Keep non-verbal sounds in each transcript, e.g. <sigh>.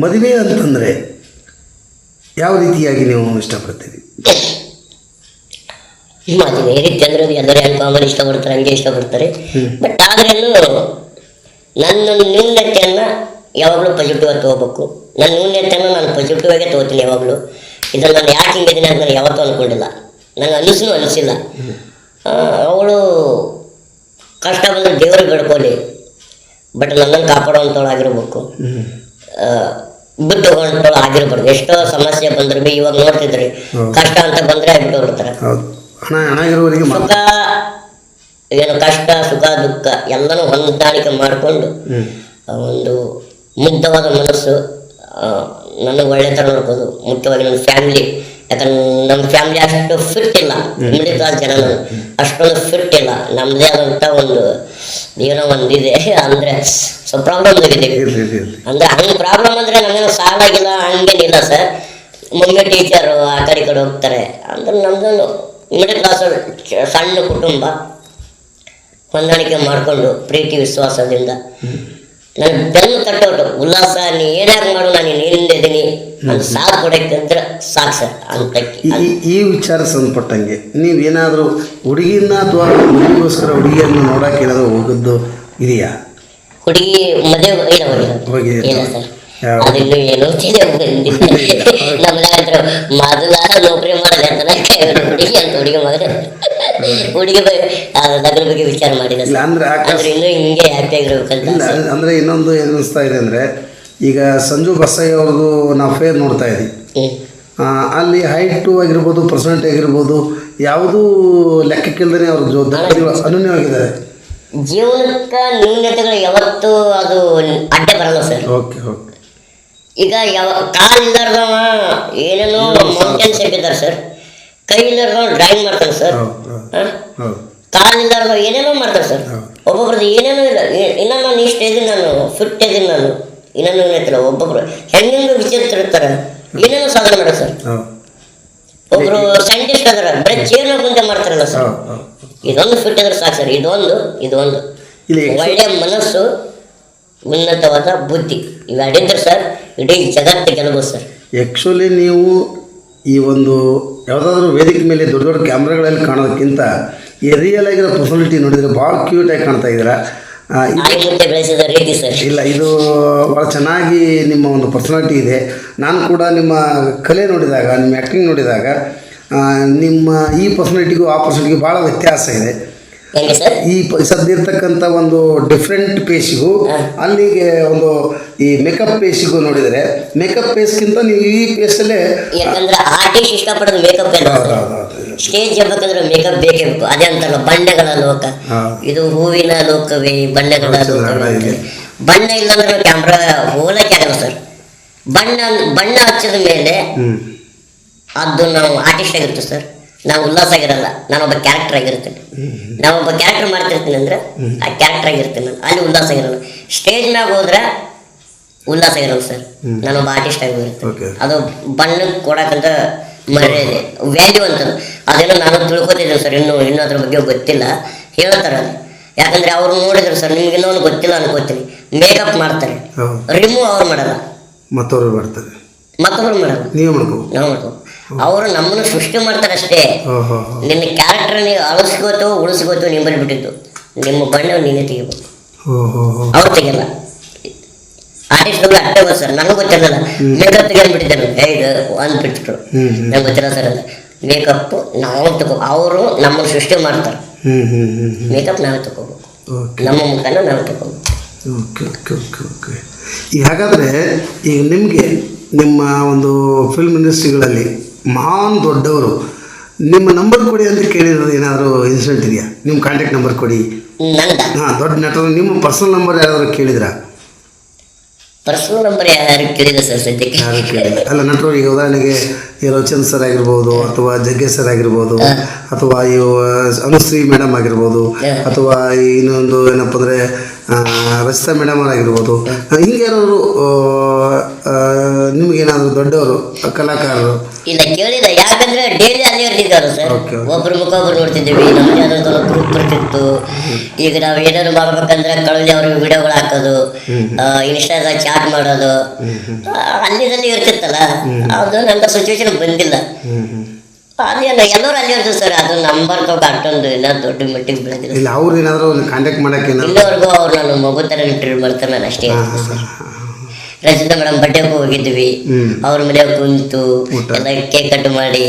ಮದುವೆ ಅಂತಂದರೆ ಯಾವ ರೀತಿಯಾಗಿ ನೀವು ಇಷ್ಟಪಡ್ತೀರಿ? ಮದುವೆ ರೀತಿ ಅಂದ್ರೆ ಎಲ್ಲರೂ ಹೆಂಗೆ ಕಾಮನ್ ಇಷ್ಟಪಡ್ತಾರೆ ಹಂಗೆ ಇಷ್ಟಪಡ್ತಾರೆ. ಬಟ್ ಆದ್ರೇನು ನನ್ನ ನ್ಯೂನ್ಯತೆಯನ್ನು ಯಾವಾಗಲೂ ಪಾಸಿಟಿವ್ ಆಗಿ ತೊಗೋಬೇಕು. ನನ್ನ ನ್ಯೂನ್ಯತೆಯನ್ನು ನಾನು ಪಾಸಿಟಿವ್ ಆಗೇ ತೊಗೋತೀನಿ ಯಾವಾಗಲೂ. ಇದನ್ನು ನಾನು ಯಾಕೆ ಹಿಂಗಿದ್ದೀನಿ ಅಂತ ನಾನು ಯಾವತ್ತೂ ಅನ್ಕೊಂಡಿಲ್ಲ. ನನಗೆ ಅನಿಸು ಅನಿಸಿಲ್ಲ. ಅವಳು ಕಷ್ಟ ಬಂದರೆ ದೇವರು ಬೇಡ್ಕೊಳ್ಳಿ. ಬಟ್ ನನ್ನನ್ನು ಕಾಪಾಡುವಂಥವಳು ಆಗಿರ್ಬೇಕು ಆ, ಬಿಟ್ಟು ಹೋಗೋಂಥವಳು ಆಗಿರ್ಬಾರ್ದು. ಎಷ್ಟೋ ಸಮಸ್ಯೆ ಬಂದ್ರು ಬಿ ಇವಾಗ ನೋಡ್ತಿದ್ರಿ. ಕಷ್ಟ ಅಂತ ಬಂದ್ರೆ ಬಿಟ್ಟು ಇರೋವರೆಗೆ ಸುಖ ಏನು ಕಷ್ಟ ಸುಖ ದುಃಖ ಎಲ್ಲನೂ ಹೊಂದಾಣಿಕೆ ಮಾಡಿಕೊಂಡು ಒಂದು ಮುಗ್ಧವಾದ ಮನಸ್ಸು ನನಗೆ ಒಳ್ಳೆ ಥರ ನೋಡ್ಬೋದು. ಮುಖ್ಯವಾಗಿ ನನ್ನ ಫ್ಯಾಮಿಲಿ ಯಾಕಂದ್ರೆ ನಮ್ಮ ಫ್ಯಾಮಿಲಿ ಅಷ್ಟು ಫಿಟ್ ಇಲ್ಲ. ಮಿಡಲ್ ಕ್ಲಾಸ್ ಜನ ಅಷ್ಟೊಂದು ಫಿಟ್ ಇಲ್ಲ. ನಮ್ಮದೇ ಆದಂಥ ಒಂದು ಏನೋ ಒಂದಿದೆ. ಅಂದರೆ ಸ್ವಲ್ಪ ಪ್ರಾಬ್ಲಮ್ ಆಗಿದೆ. ಅಂದ್ರೆ ಹಂಗೆ ಪ್ರಾಬ್ಲಮ್ ಅಂದ್ರೆ ನನಗೇನು ಸಾಲಾಗಿಲ್ಲ ಹಂಗೇನಿಲ್ಲ ಸರ್. ಮೊನ್ನೆ ಟೀಚರು ಆ ಕಡೆ ಕಡೆ ಹೋಗ್ತಾರೆ. ಅಂದ್ರೆ ನಮ್ಮದೊಂದು ಮಿಡಲ್ ಕ್ಲಾಸ್ ಸಣ್ಣ ಕುಟುಂಬ. ಹೊಂದಾಣಿಕೆ ಮಾಡಿಕೊಂಡು ಪ್ರೀತಿ ವಿಶ್ವಾಸದಿಂದ ನಾನು ಬೆನ್ನು ತಟ್ಟೋಟು ಉಲ್ಲಾಸ ನೀ ಏನಾಗ ಮಾಡು ನಾನು ನಿನ್ನಿಂದ ಇದ್ದೀನಿ. ಅಂತ ಸಾಥ್ ಅಂದ್ರೆ ಸಾಕು ಸರ್ ಅಂತ ಈ ಈ- ವಿಚಾರ ಸಂಬಂಧಪಟ್ಟಂಗೆ ನೀವೇನಾದರೂ ಹುಡುಗಿನ ಅಥವಾ ಮನೆಗೋಸ್ಕರ ಹುಡುಗಿಯನ್ನು ನೋಡಕ್ಕೆ ಏನಾದರೂ ಹೋಗಿದ್ದು ಇದೆಯಾ? ಹುಡುಗಿ ಮದುವೆ ಇಲ್ಲ ಹೋಗಿಲ್ಲ ಹೋಗಿದೆ. ಇಲ್ಲ ಸರ್. ಯಾವ? ಅದಿನ್ನು ಏನು ಬಂದಿಲ್ಲ ನಮ್ಮ ಹತ್ರ ಮೊದಲ ನೌಕರಿ ಮಾಡಿದೆ ಅಂತ ಹುಡುಗಿ ಅಂತ ಹುಡುಗಿ ಮಗ ಹುಡುಗಿ ಬಗ್ಗೆ ಲಗ್ನ ಬಗ್ಗೆ ವಿಚಾರ ಮಾಡಿದೆ ಇಲ್ಲ ಸರ್ ಆಕಾಶ ಇನ್ನೂ ಹಿಂಗೆ ಹ್ಯಾಪಿ ಆಗಿರ್ಬೇಕಂತ ಇಲ್ಲ ಅಂದರೆ ಇನ್ನೊಂದು ಏನು ಅನಿಸ್ತಾ ಇದೆ ಅಂದರೆ ಈಗ ಸಂಜು ಬಸಯ್ಯ ಅವ್ರದ್ದು ನಾವು ಫೇರ್ ನೋಡ್ತಾ ಇದ್ದೀವಿ ಅಲ್ಲಿ ಹೈಟು ಆಗಿರ್ಬೋದು ಪರ್ಸೆಂಟ್ ಆಗಿರ್ಬೋದು ಯಾವುದೂ ಲೆಕ್ಕಕ್ಕಿಲ್ದೇ ಅವ್ರ ಜವಾಬ್ದಾರಿಗಳು ಅನನ್ಯವಾಗಿದ್ದಾರೆ ಜೀವನಕ್ಕೆ ನ್ಯೂನ್ಯತೆಗಳು ಯಾವತ್ತು ಅದು ಅಡ್ಡ ಬರಲ್ಲ ಸರ್. Okay okay. ಈಗ ಯಾವ ಕಾಲ್ ಇಲ್ಲಾರ್ದವ ಏನೇನೋ ಮೌಂಟೇನ್ಸ್ ಹಾಕಿದ್ದಾರೆ ಸರ್. ಕೈ ಇಲ್ಲಾರ್ದವ ಡ್ರಾಯಿಂಗ್ ಮಾಡ್ತಾರೆ ಸರ್. ಕಾಲಿಲ್ಲಾರ್ದ ಏನೇನೋ ಮಾಡ್ತಾರೆ ಸರ್. ಒಬ್ಬೊಬ್ರದ್ದು ಏನೇನೋ ಇಲ್ಲ. ಇನ್ನ ನಾನು ಇಷ್ಟ ಇದೀನಿ ನಾನು ಫಿಟ್ ಇದೀನಿ ನಾನು ಇನ್ನೊಂದು ಏನೈತಿಲ್ಲ ಒಬ್ಬೊಬ್ರು ಹೆಂಗೆಂಗೆ ವಿಚಿತ್ರ ಇರ್ತಾರೆ. ಏನೇನೋ ಸಾಧನೆ ಮಾಡ್ತಾರೆ ಸರ್. ಒಬ್ರು ಸೈಂಟಿಸ್ಟ್ ಅದರ ಬರೀ ಚೇರ್ನ ಮುಂದೆ ಮಾಡ್ತಾರಲ್ಲ ಸರ್. ಇದೊಂದು ಫಿಟ್ ಇದ್ರೆ ಸಾಕು ಸರ್ ಇದೊಂದು ಇದೊಂದು. ಒಳ್ಳೆಯ ಮನಸ್ಸು ಉನ್ನತವಾದ ಬುದ್ಧಿ. ಇವೆರಡಿದ್ರೆ ಸರ್ ಇಡೀ ಜಗತ್ತು ಗೆಲ್ಲಬಹುದು ಸರ್. ಆ್ಯಕ್ಚುಲಿ ನೀವು ಈ ಒಂದು ಯಾವುದಾದ್ರೂ ವೇದಿಕೆ ಮೇಲೆ ದೊಡ್ಡ ದೊಡ್ಡ ಕ್ಯಾಮ್ರಾಗಳಲ್ಲಿ ಕಾಣೋದಕ್ಕಿಂತ ಈ ರಿಯಲ್ ಆಗಿರೋ ಪರ್ಸನಾಲಿಟಿ ನೋಡಿದರೆ ಭಾಳ ಕ್ಯೂಟಾಗಿ ಕಾಣ್ತಾ ಇದ್ದೀರಾ? ಇಲ್ಲ ಇದು ಭಾಳ ಚೆನ್ನಾಗಿ ನಿಮ್ಮ ಒಂದು ಪರ್ಸನಾಲಿಟಿ ಇದೆ. ನಾನು ಕೂಡ ನಿಮ್ಮ ಕಲೆ ನೋಡಿದಾಗ ನಿಮ್ಮ ಆ್ಯಕ್ಟಿಂಗ್ ನೋಡಿದಾಗ ನಿಮ್ಮ ಈ ಪರ್ಸನಾಲಿಟಿಗೂ ಆ ಪರ್ಸನಾಲಿಟಿಗೂ ಭಾಳ ವ್ಯತ್ಯಾಸ ಇದೆ. ಈ ಸದ್ದಿರ್ತಕ್ಕಂಥ ಒಂದು ಡಿಫ್ರೆಂಟ್ ಪೇಸ್ಗೂ ಅಲ್ಲಿಗೆ ಒಂದು ಈ ಮೇಕಪ್ ಪೇಸ್ಗೂ ನೋಡಿದ್ರೆ ಮೇಕಪ್ ಪೇಸ್ಗಿಂತ ನೀವು ಈ ಪೇಸಲ್ಲೇ ಯಾಕಂದ್ರೆ ಆರ್ಟಿಸ್ಟ್ ಇಷ್ಟಪಡೋದು ಮೇಕಪ್ ಸ್ಟೇಜ್ ಹೇಳ್ಬೇಕಂದ್ರೆ ಮೇಕಪ್ ಬೇಕೇ ಬೇಕು. ಅದೇ ಅಂತಲ್ಲ ಬಣ್ಣಗಳ ಲೋಕ. ಇದು ಹೂವಿನ ಲೋಕವೇ ಬಣ್ಣಗಳ ಲೋಕವೇ. ಬಣ್ಣ ಇಲ್ಲಾಂದ್ರೆ ಕ್ಯಾಮ್ರಾ ಹೋಲಕ್ಕೆ ಆಗಲ್ಲ ಸರ್. ಬಣ್ಣ ಬಣ್ಣ ಹಚ್ಚಿದ ಮೇಲೆ ಅದು ನಾವು ಆರ್ಟಿಸ್ಟ್ ಆಗಿರ್ತೀವಿ ಸರ್. ನಾವು ಉಲ್ಲಾಸ ಆಗಿರಲ್ಲ. ನಾನೊಬ್ಬ ಕ್ಯಾರೆಕ್ಟರ್ ಆಗಿರ್ತೀನಿ. ನಾವೊಬ್ಬ ಕ್ಯಾರೆಕ್ಟರ್ ಮಾಡ್ತಿರ್ತೀನಿ ಅಂದ್ರೆ ಆ ಕ್ಯಾರೆಕ್ಟರ್ ಆಗಿರ್ತೀನಿ ನಾನು. ಅಲ್ಲಿ ಉಲ್ಲಾಸ ಆಗಿರಲ್ಲ ಸ್ಟೇಜ್ ಮ್ಯಾಗ ಹೋದ್ರೆ ಉಲ್ಲಾಸ ಇರಲ್ಲ ಸರ್ ನಾನೊಬ್ಬ ಆರ್ಟಿಸ್ಟ್. ಆಗಿರ್ತೀನಿ ಅದು ಬಣ್ಣ ಕೊಡಕ್ಕಂತ ಮರ್ಯಾದೆ ವ್ಯಾಲ್ಯೂ ಅಂತ. ಅದೇನೋ ನಾನು ತಿಳ್ಕೊತಿದ್ದೀನಿ ಸರ್ ಇನ್ನು ಇನ್ನೂ ಅದ್ರ ಬಗ್ಗೆ ಗೊತ್ತಿಲ್ಲ. ಹೇಳ್ತಾರೆ ಯಾಕಂದ್ರೆ ಅವ್ರು ನೋಡಿದ್ರು ಸರ್ ನಿಮ್ಗೆ ಇನ್ನೊಂದು ಗೊತ್ತಿಲ್ಲ ಅನ್ಕೋತೀನಿ. ಮೇಕಪ್ ಮಾಡ್ತಾರೆ. ರಿಮೂವ್ ಅವ್ರು ಮಾಡಲ್ಲ. ಮತ್ತವ್ರು ಮಾಡ್ತಾರೆ. ಮತ್ತೊಬ್ರು ಮಾಡಲ್ಲ. ನೀವು ಮಾಡ್ಕೋ ನಾವು ಮಾಡ್ಕೋ ಅವರು ನಮ್ಮನ್ನು ಸೃಷ್ಟಿ ಮಾಡ್ತಾರಷ್ಟೇ. ನಿನ್ನ ಕ್ಯಾರೆಕ್ಟರ್ ನೀವು ಅಳಿಸ್ಕೋತು ಉಳಿಸ್ಕೋತು ನಿಮ್ಮಲ್ಲಿ ಬಿಟ್ಟಿದ್ದು ನಿಮ್ಮ ಬಣ್ಣ ನೀನೇ ತೆಗಿಬೇಕು. ಅವ್ರು ತೆಗಿಯಲ್ಲ ಆರ್ಟಿಸ್ಟ್ಗಳು ಅಷ್ಟೇ ಗೊತ್ತು ಸರ್ ನನಗೂ ಗೊತ್ತಿರಲಿಲ್ಲ. ಮೇಕಪ್ ತೆಗೆದ್ಬಿಟ್ಟಿದ್ದಾರೆ ಬಿಟ್ಟಿದ್ದಾರೆ ಏ ಇದು? ಹ್ಮ್, ಹ್ಮ್. ನಂಗೆ ಗೊತ್ತಿಲ್ಲ ಸರ್ ಅದು. ಮೇಕಪ್ ನಾವು ತಗೋ ಅವರು ನಮ್ಮನ್ನು ಸೃಷ್ಟಿ ಮಾಡ್ತಾರೆ. ಮೇಕಪ್ ನಾವೇ ತಗೋಬೇಕು. ನಮ್ಮ ಮುಖನ ನಾವೇ ತಗೋಬೇಕು. ಓಕೆ ಓಕೆ ಓಕೆ ಓಕೆ ಈಗ ಹಾಗಾದರೆ ಈಗ ನಿಮಗೆ ನಿಮ್ಮ ಒಂದು ಫಿಲ್ಮ್ ಇಂಡಸ್ಟ್ರಿಗಳಲ್ಲಿ ಮಹಾನ್ ದೊಡ್ಡವರು. ನಿಮ್ಮ ನಂಬರ್ ಕೊಡಿ ಅಂತ ಕೇಳಿರೋದು ಏನಾದರೂ ಇನ್ಸಿಡೆಂಟ್ ಇದೆಯಾ? ನಿಮ್ಮ ಕಾಂಟ್ಯಾಕ್ಟ್ ನಂಬರ್ ಕೊಡಿ. ಹಾಂ ದೊಡ್ಡ ನಟರು ನಿಮ್ಮ ಪರ್ಸನಲ್ ನಂಬರ್ ಯಾರಾದರೂ ಕೇಳಿದ್ರಾ? ಪರ್ಸನಲ್ ನಂಬರ್ ಯಾರು ಕೇಳಿದ್ರೆ ಸರ್ ಸದ್ಯಕ್ಕೆ. ಯಾರು ಕೇಳಿಲ್ಲ? ಅಲ್ಲ ನಟರು ಈಗ ಉದಾಹರಣೆಗೆ ಈ ರೋಚನ್ ಸರ್ ಆಗಿರ್ಬೋದು ಅಥವಾ ಜಗ್ಗೇಶ್ ಸರ್ ಆಗಿರ್ಬೋದು ಅಥವಾ ಈ ಅನುಶ್ರೀ ಮೇಡಮ್ ಆಗಿರ್ಬೋದು ಅಥವಾ ಇನ್ನೊಂದು ಏನಪ್ಪ ಅಂದರೆ ರಚಿತಾ ಮೇಡಮ್ ಆಗಿರ್ಬೋದು ಹಿಂಗೆ ಯಾರು ನಿಮಗೆ ಏನಾದರೂ ದೊಡ್ಡವರು ಕಲಾಕಾರರು? ಇಲ್ಲ ಕೇಳಿಲ್ಲ ಯಾಕಂದ್ರೆ ಡೈಲಿ ಅಲ್ಲಿ ಇರ್ತಿದ್ದಾರೆ ಸರ್. ಒಬ್ರು ಮುಖ ಒಬ್ರು ನೋಡ್ತಿದ್ದೀವಿ. ನಮ್ಗೆ ಅದೊಂದು ಗ್ರೂಪ್ ಬರ್ತಿತ್ತು. ಈಗ ನಾವು ಏನಾದ್ರು ಮಾಡ್ಬೇಕಂದ್ರೆ ಕಳಲಿ ಅವ್ರ ವಿಡಿಯೋಗಳು ಹಾಕೋದು ಇನ್ಸ್ಟಾಗ್ರಾಮ್ ಚಾಟ್ ಮಾಡೋದು. ಅಲ್ಲಿ ಇರ್ತಿತ್ತಲ್ಲ. ಅದು ನನ್ನ ಸಿಚುವೇಶನ್ ಬಂದಿಲ್ಲ. ಅದೇನು ಎಲ್ಲರೂ ಅಲ್ಲಿ ಇರ್ತದೆ ಸರ್. ಅದು ನಂಬರ್ ತಗೊಂಡು ಅಷ್ಟೊಂದು ಇಲ್ಲ ದೊಡ್ಡ ಮಟ್ಟಿಗೆ ಬೆಳೆದಿಲ್ಲ ಇಲ್ಲ ಅವ್ರು ಏನಾದರೂ ಕಾಂಟ್ಯಾಕ್ಟ್ ಮಾಡೋಕ್ಕೆ ಇಲ್ಲಿವರೆಗೂ ಅವ್ರು ನಾನು ಮಗು ಥರ ಟ್ರೀಟ್ ಮಾಡ್ತಾರೆ ನಾನು ಅಷ್ಟೇ ಹಾಂ ರಚಿತಾ ಮೇಡಮ್ ಬಡ್ಡೆಗೆ ಹೋಗಿದ್ವಿ. ಅವ್ರ ಮನೆ ಕುಂತು. ಎಲ್ಲ ಕೇಕ್ ಕಟ್ ಮಾಡಿ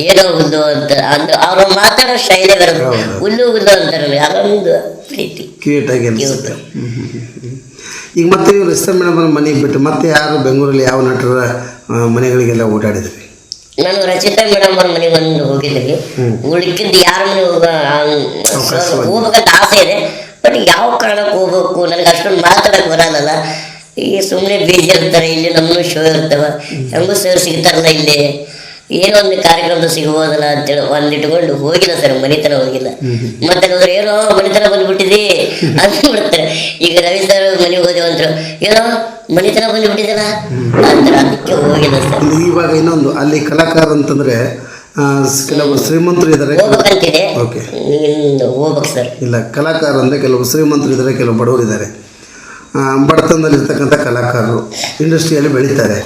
ಏನೋ ಹುಲ್ಲು ಅಂತ ಅಂದ್ರೆ ಅವ್ರು ಮಾತಾಡೋ ಶೈಲಿ ಬರೋದು ಉಲ್ಲು ಹುಲ್ಲು ಹುಲ್ಲು ಅಂತಾರಲ್ಲ ಅದೊಂದು ಪ್ರೀತಿ. ಕ್ಯೂಟ್ ಆಗಿ ಈಗ ಮತ್ತೆ ನೀವು ರಿಸ್ತಾ ಮೇಡಮ್ ಮನೆಗೆ ಬಿಟ್ಟು ಮತ್ತೆ ಯಾರು ಬೆಂಗಳೂರಲ್ಲಿ ಯಾವ ನಟರ ಮನೆಗಳಿಗೆಲ್ಲ ಓಡಾಡಿದ್ರಿ? ನಾನು ರಚಿತಾ ಮೇಡಮ್ ಅವ್ರ ಮನೆಗೆ ಒಂದು ಹೋಗಿದ್ವಿ ಉಳಿಕಿದ್ದು ಯಾರ ಮನೆ ಹೋಗ. ಹೋಗ್ಬೇಕಂತ ಆಸೆ ಇದೆ. ಬಟ್ ಯಾವ ಕಾರಣಕ್ಕೆ ಹೋಗ್ಬೇಕು? ನನಗೆ ಅಷ್ಟೊಂದು ಮಾತಾಡಕ್ ಬರಲ್ಲ ಈಗ ಸುಮ್ಮನೆ ಬೀಜ ಇರ್ತಾರೆ ಇಲ್ಲಿ ನಮ್ಮನ್ನು ಶೋ ಇರ್ತವ. ಹೆಂಗೂ ಸರ್ ಸಿಗ್ತಾರಲ್ಲ ಇಲ್ಲಿ. ಏನೋ ಒಂದು ಕಾರ್ಯಕ್ರಮದ ಸಿಗ್ಬೋದಲ್ಲ ಅಂತೇಳಿ ಒಂದಿಟ್ಕೊಂಡು ಹೋಗಿಲ್ಲ ಸರ್ ಮನೆತನ ಹೋಗಿಲ್ಲ. ಮತ್ತೆ ಹೋದ್ರೆ ಏನೋ ಮನೆತನ ಬಂದ್ಬಿಟ್ಟಿದೆ ಅಂತ ಬಿಡ್ತಾರೆ. ಈಗ ರವಿ ಸರ್ ಮನೆಗೆ ಹೋದೆವು ಅಂದ್ರು ಏನೋ ಮನೆತನ ಬಂದ್ಬಿಟ್ಟಿದಲ್ಲ ಅಂತಾರೆ ಅದಕ್ಕೆ ಹೋಗಿಲ್ಲ ಸರ್. ಇವಾಗ ಇನ್ನೊಂದು ಅಲ್ಲಿ ಕಲಾಕಾರ ಅಂತಂದ್ರೆ ಕೆಲವು ಶ್ರೀಮಂತರು ಇದ್ದಾರೆ ಓಕೆ. ಹೋಗ್ಬೇಕು ಸರ್. ಇಲ್ಲ ಕಲಾಕಾರ ಅಂದ್ರೆ ಕೆಲವು ಶ್ರೀಮಂತರು ಇದ್ದಾರೆ ಕೆಲವು ಬಡವರು ಇದ್ದಾರೆ ಬಡತನದಲ್ಲಿರ್ತಕ್ಕಂಥ ಕಲಾಕಾರರು ಇಂಡಸ್ಟ್ರಿಯಲ್ಲಿ ಬೆಳೀತಾರೆ.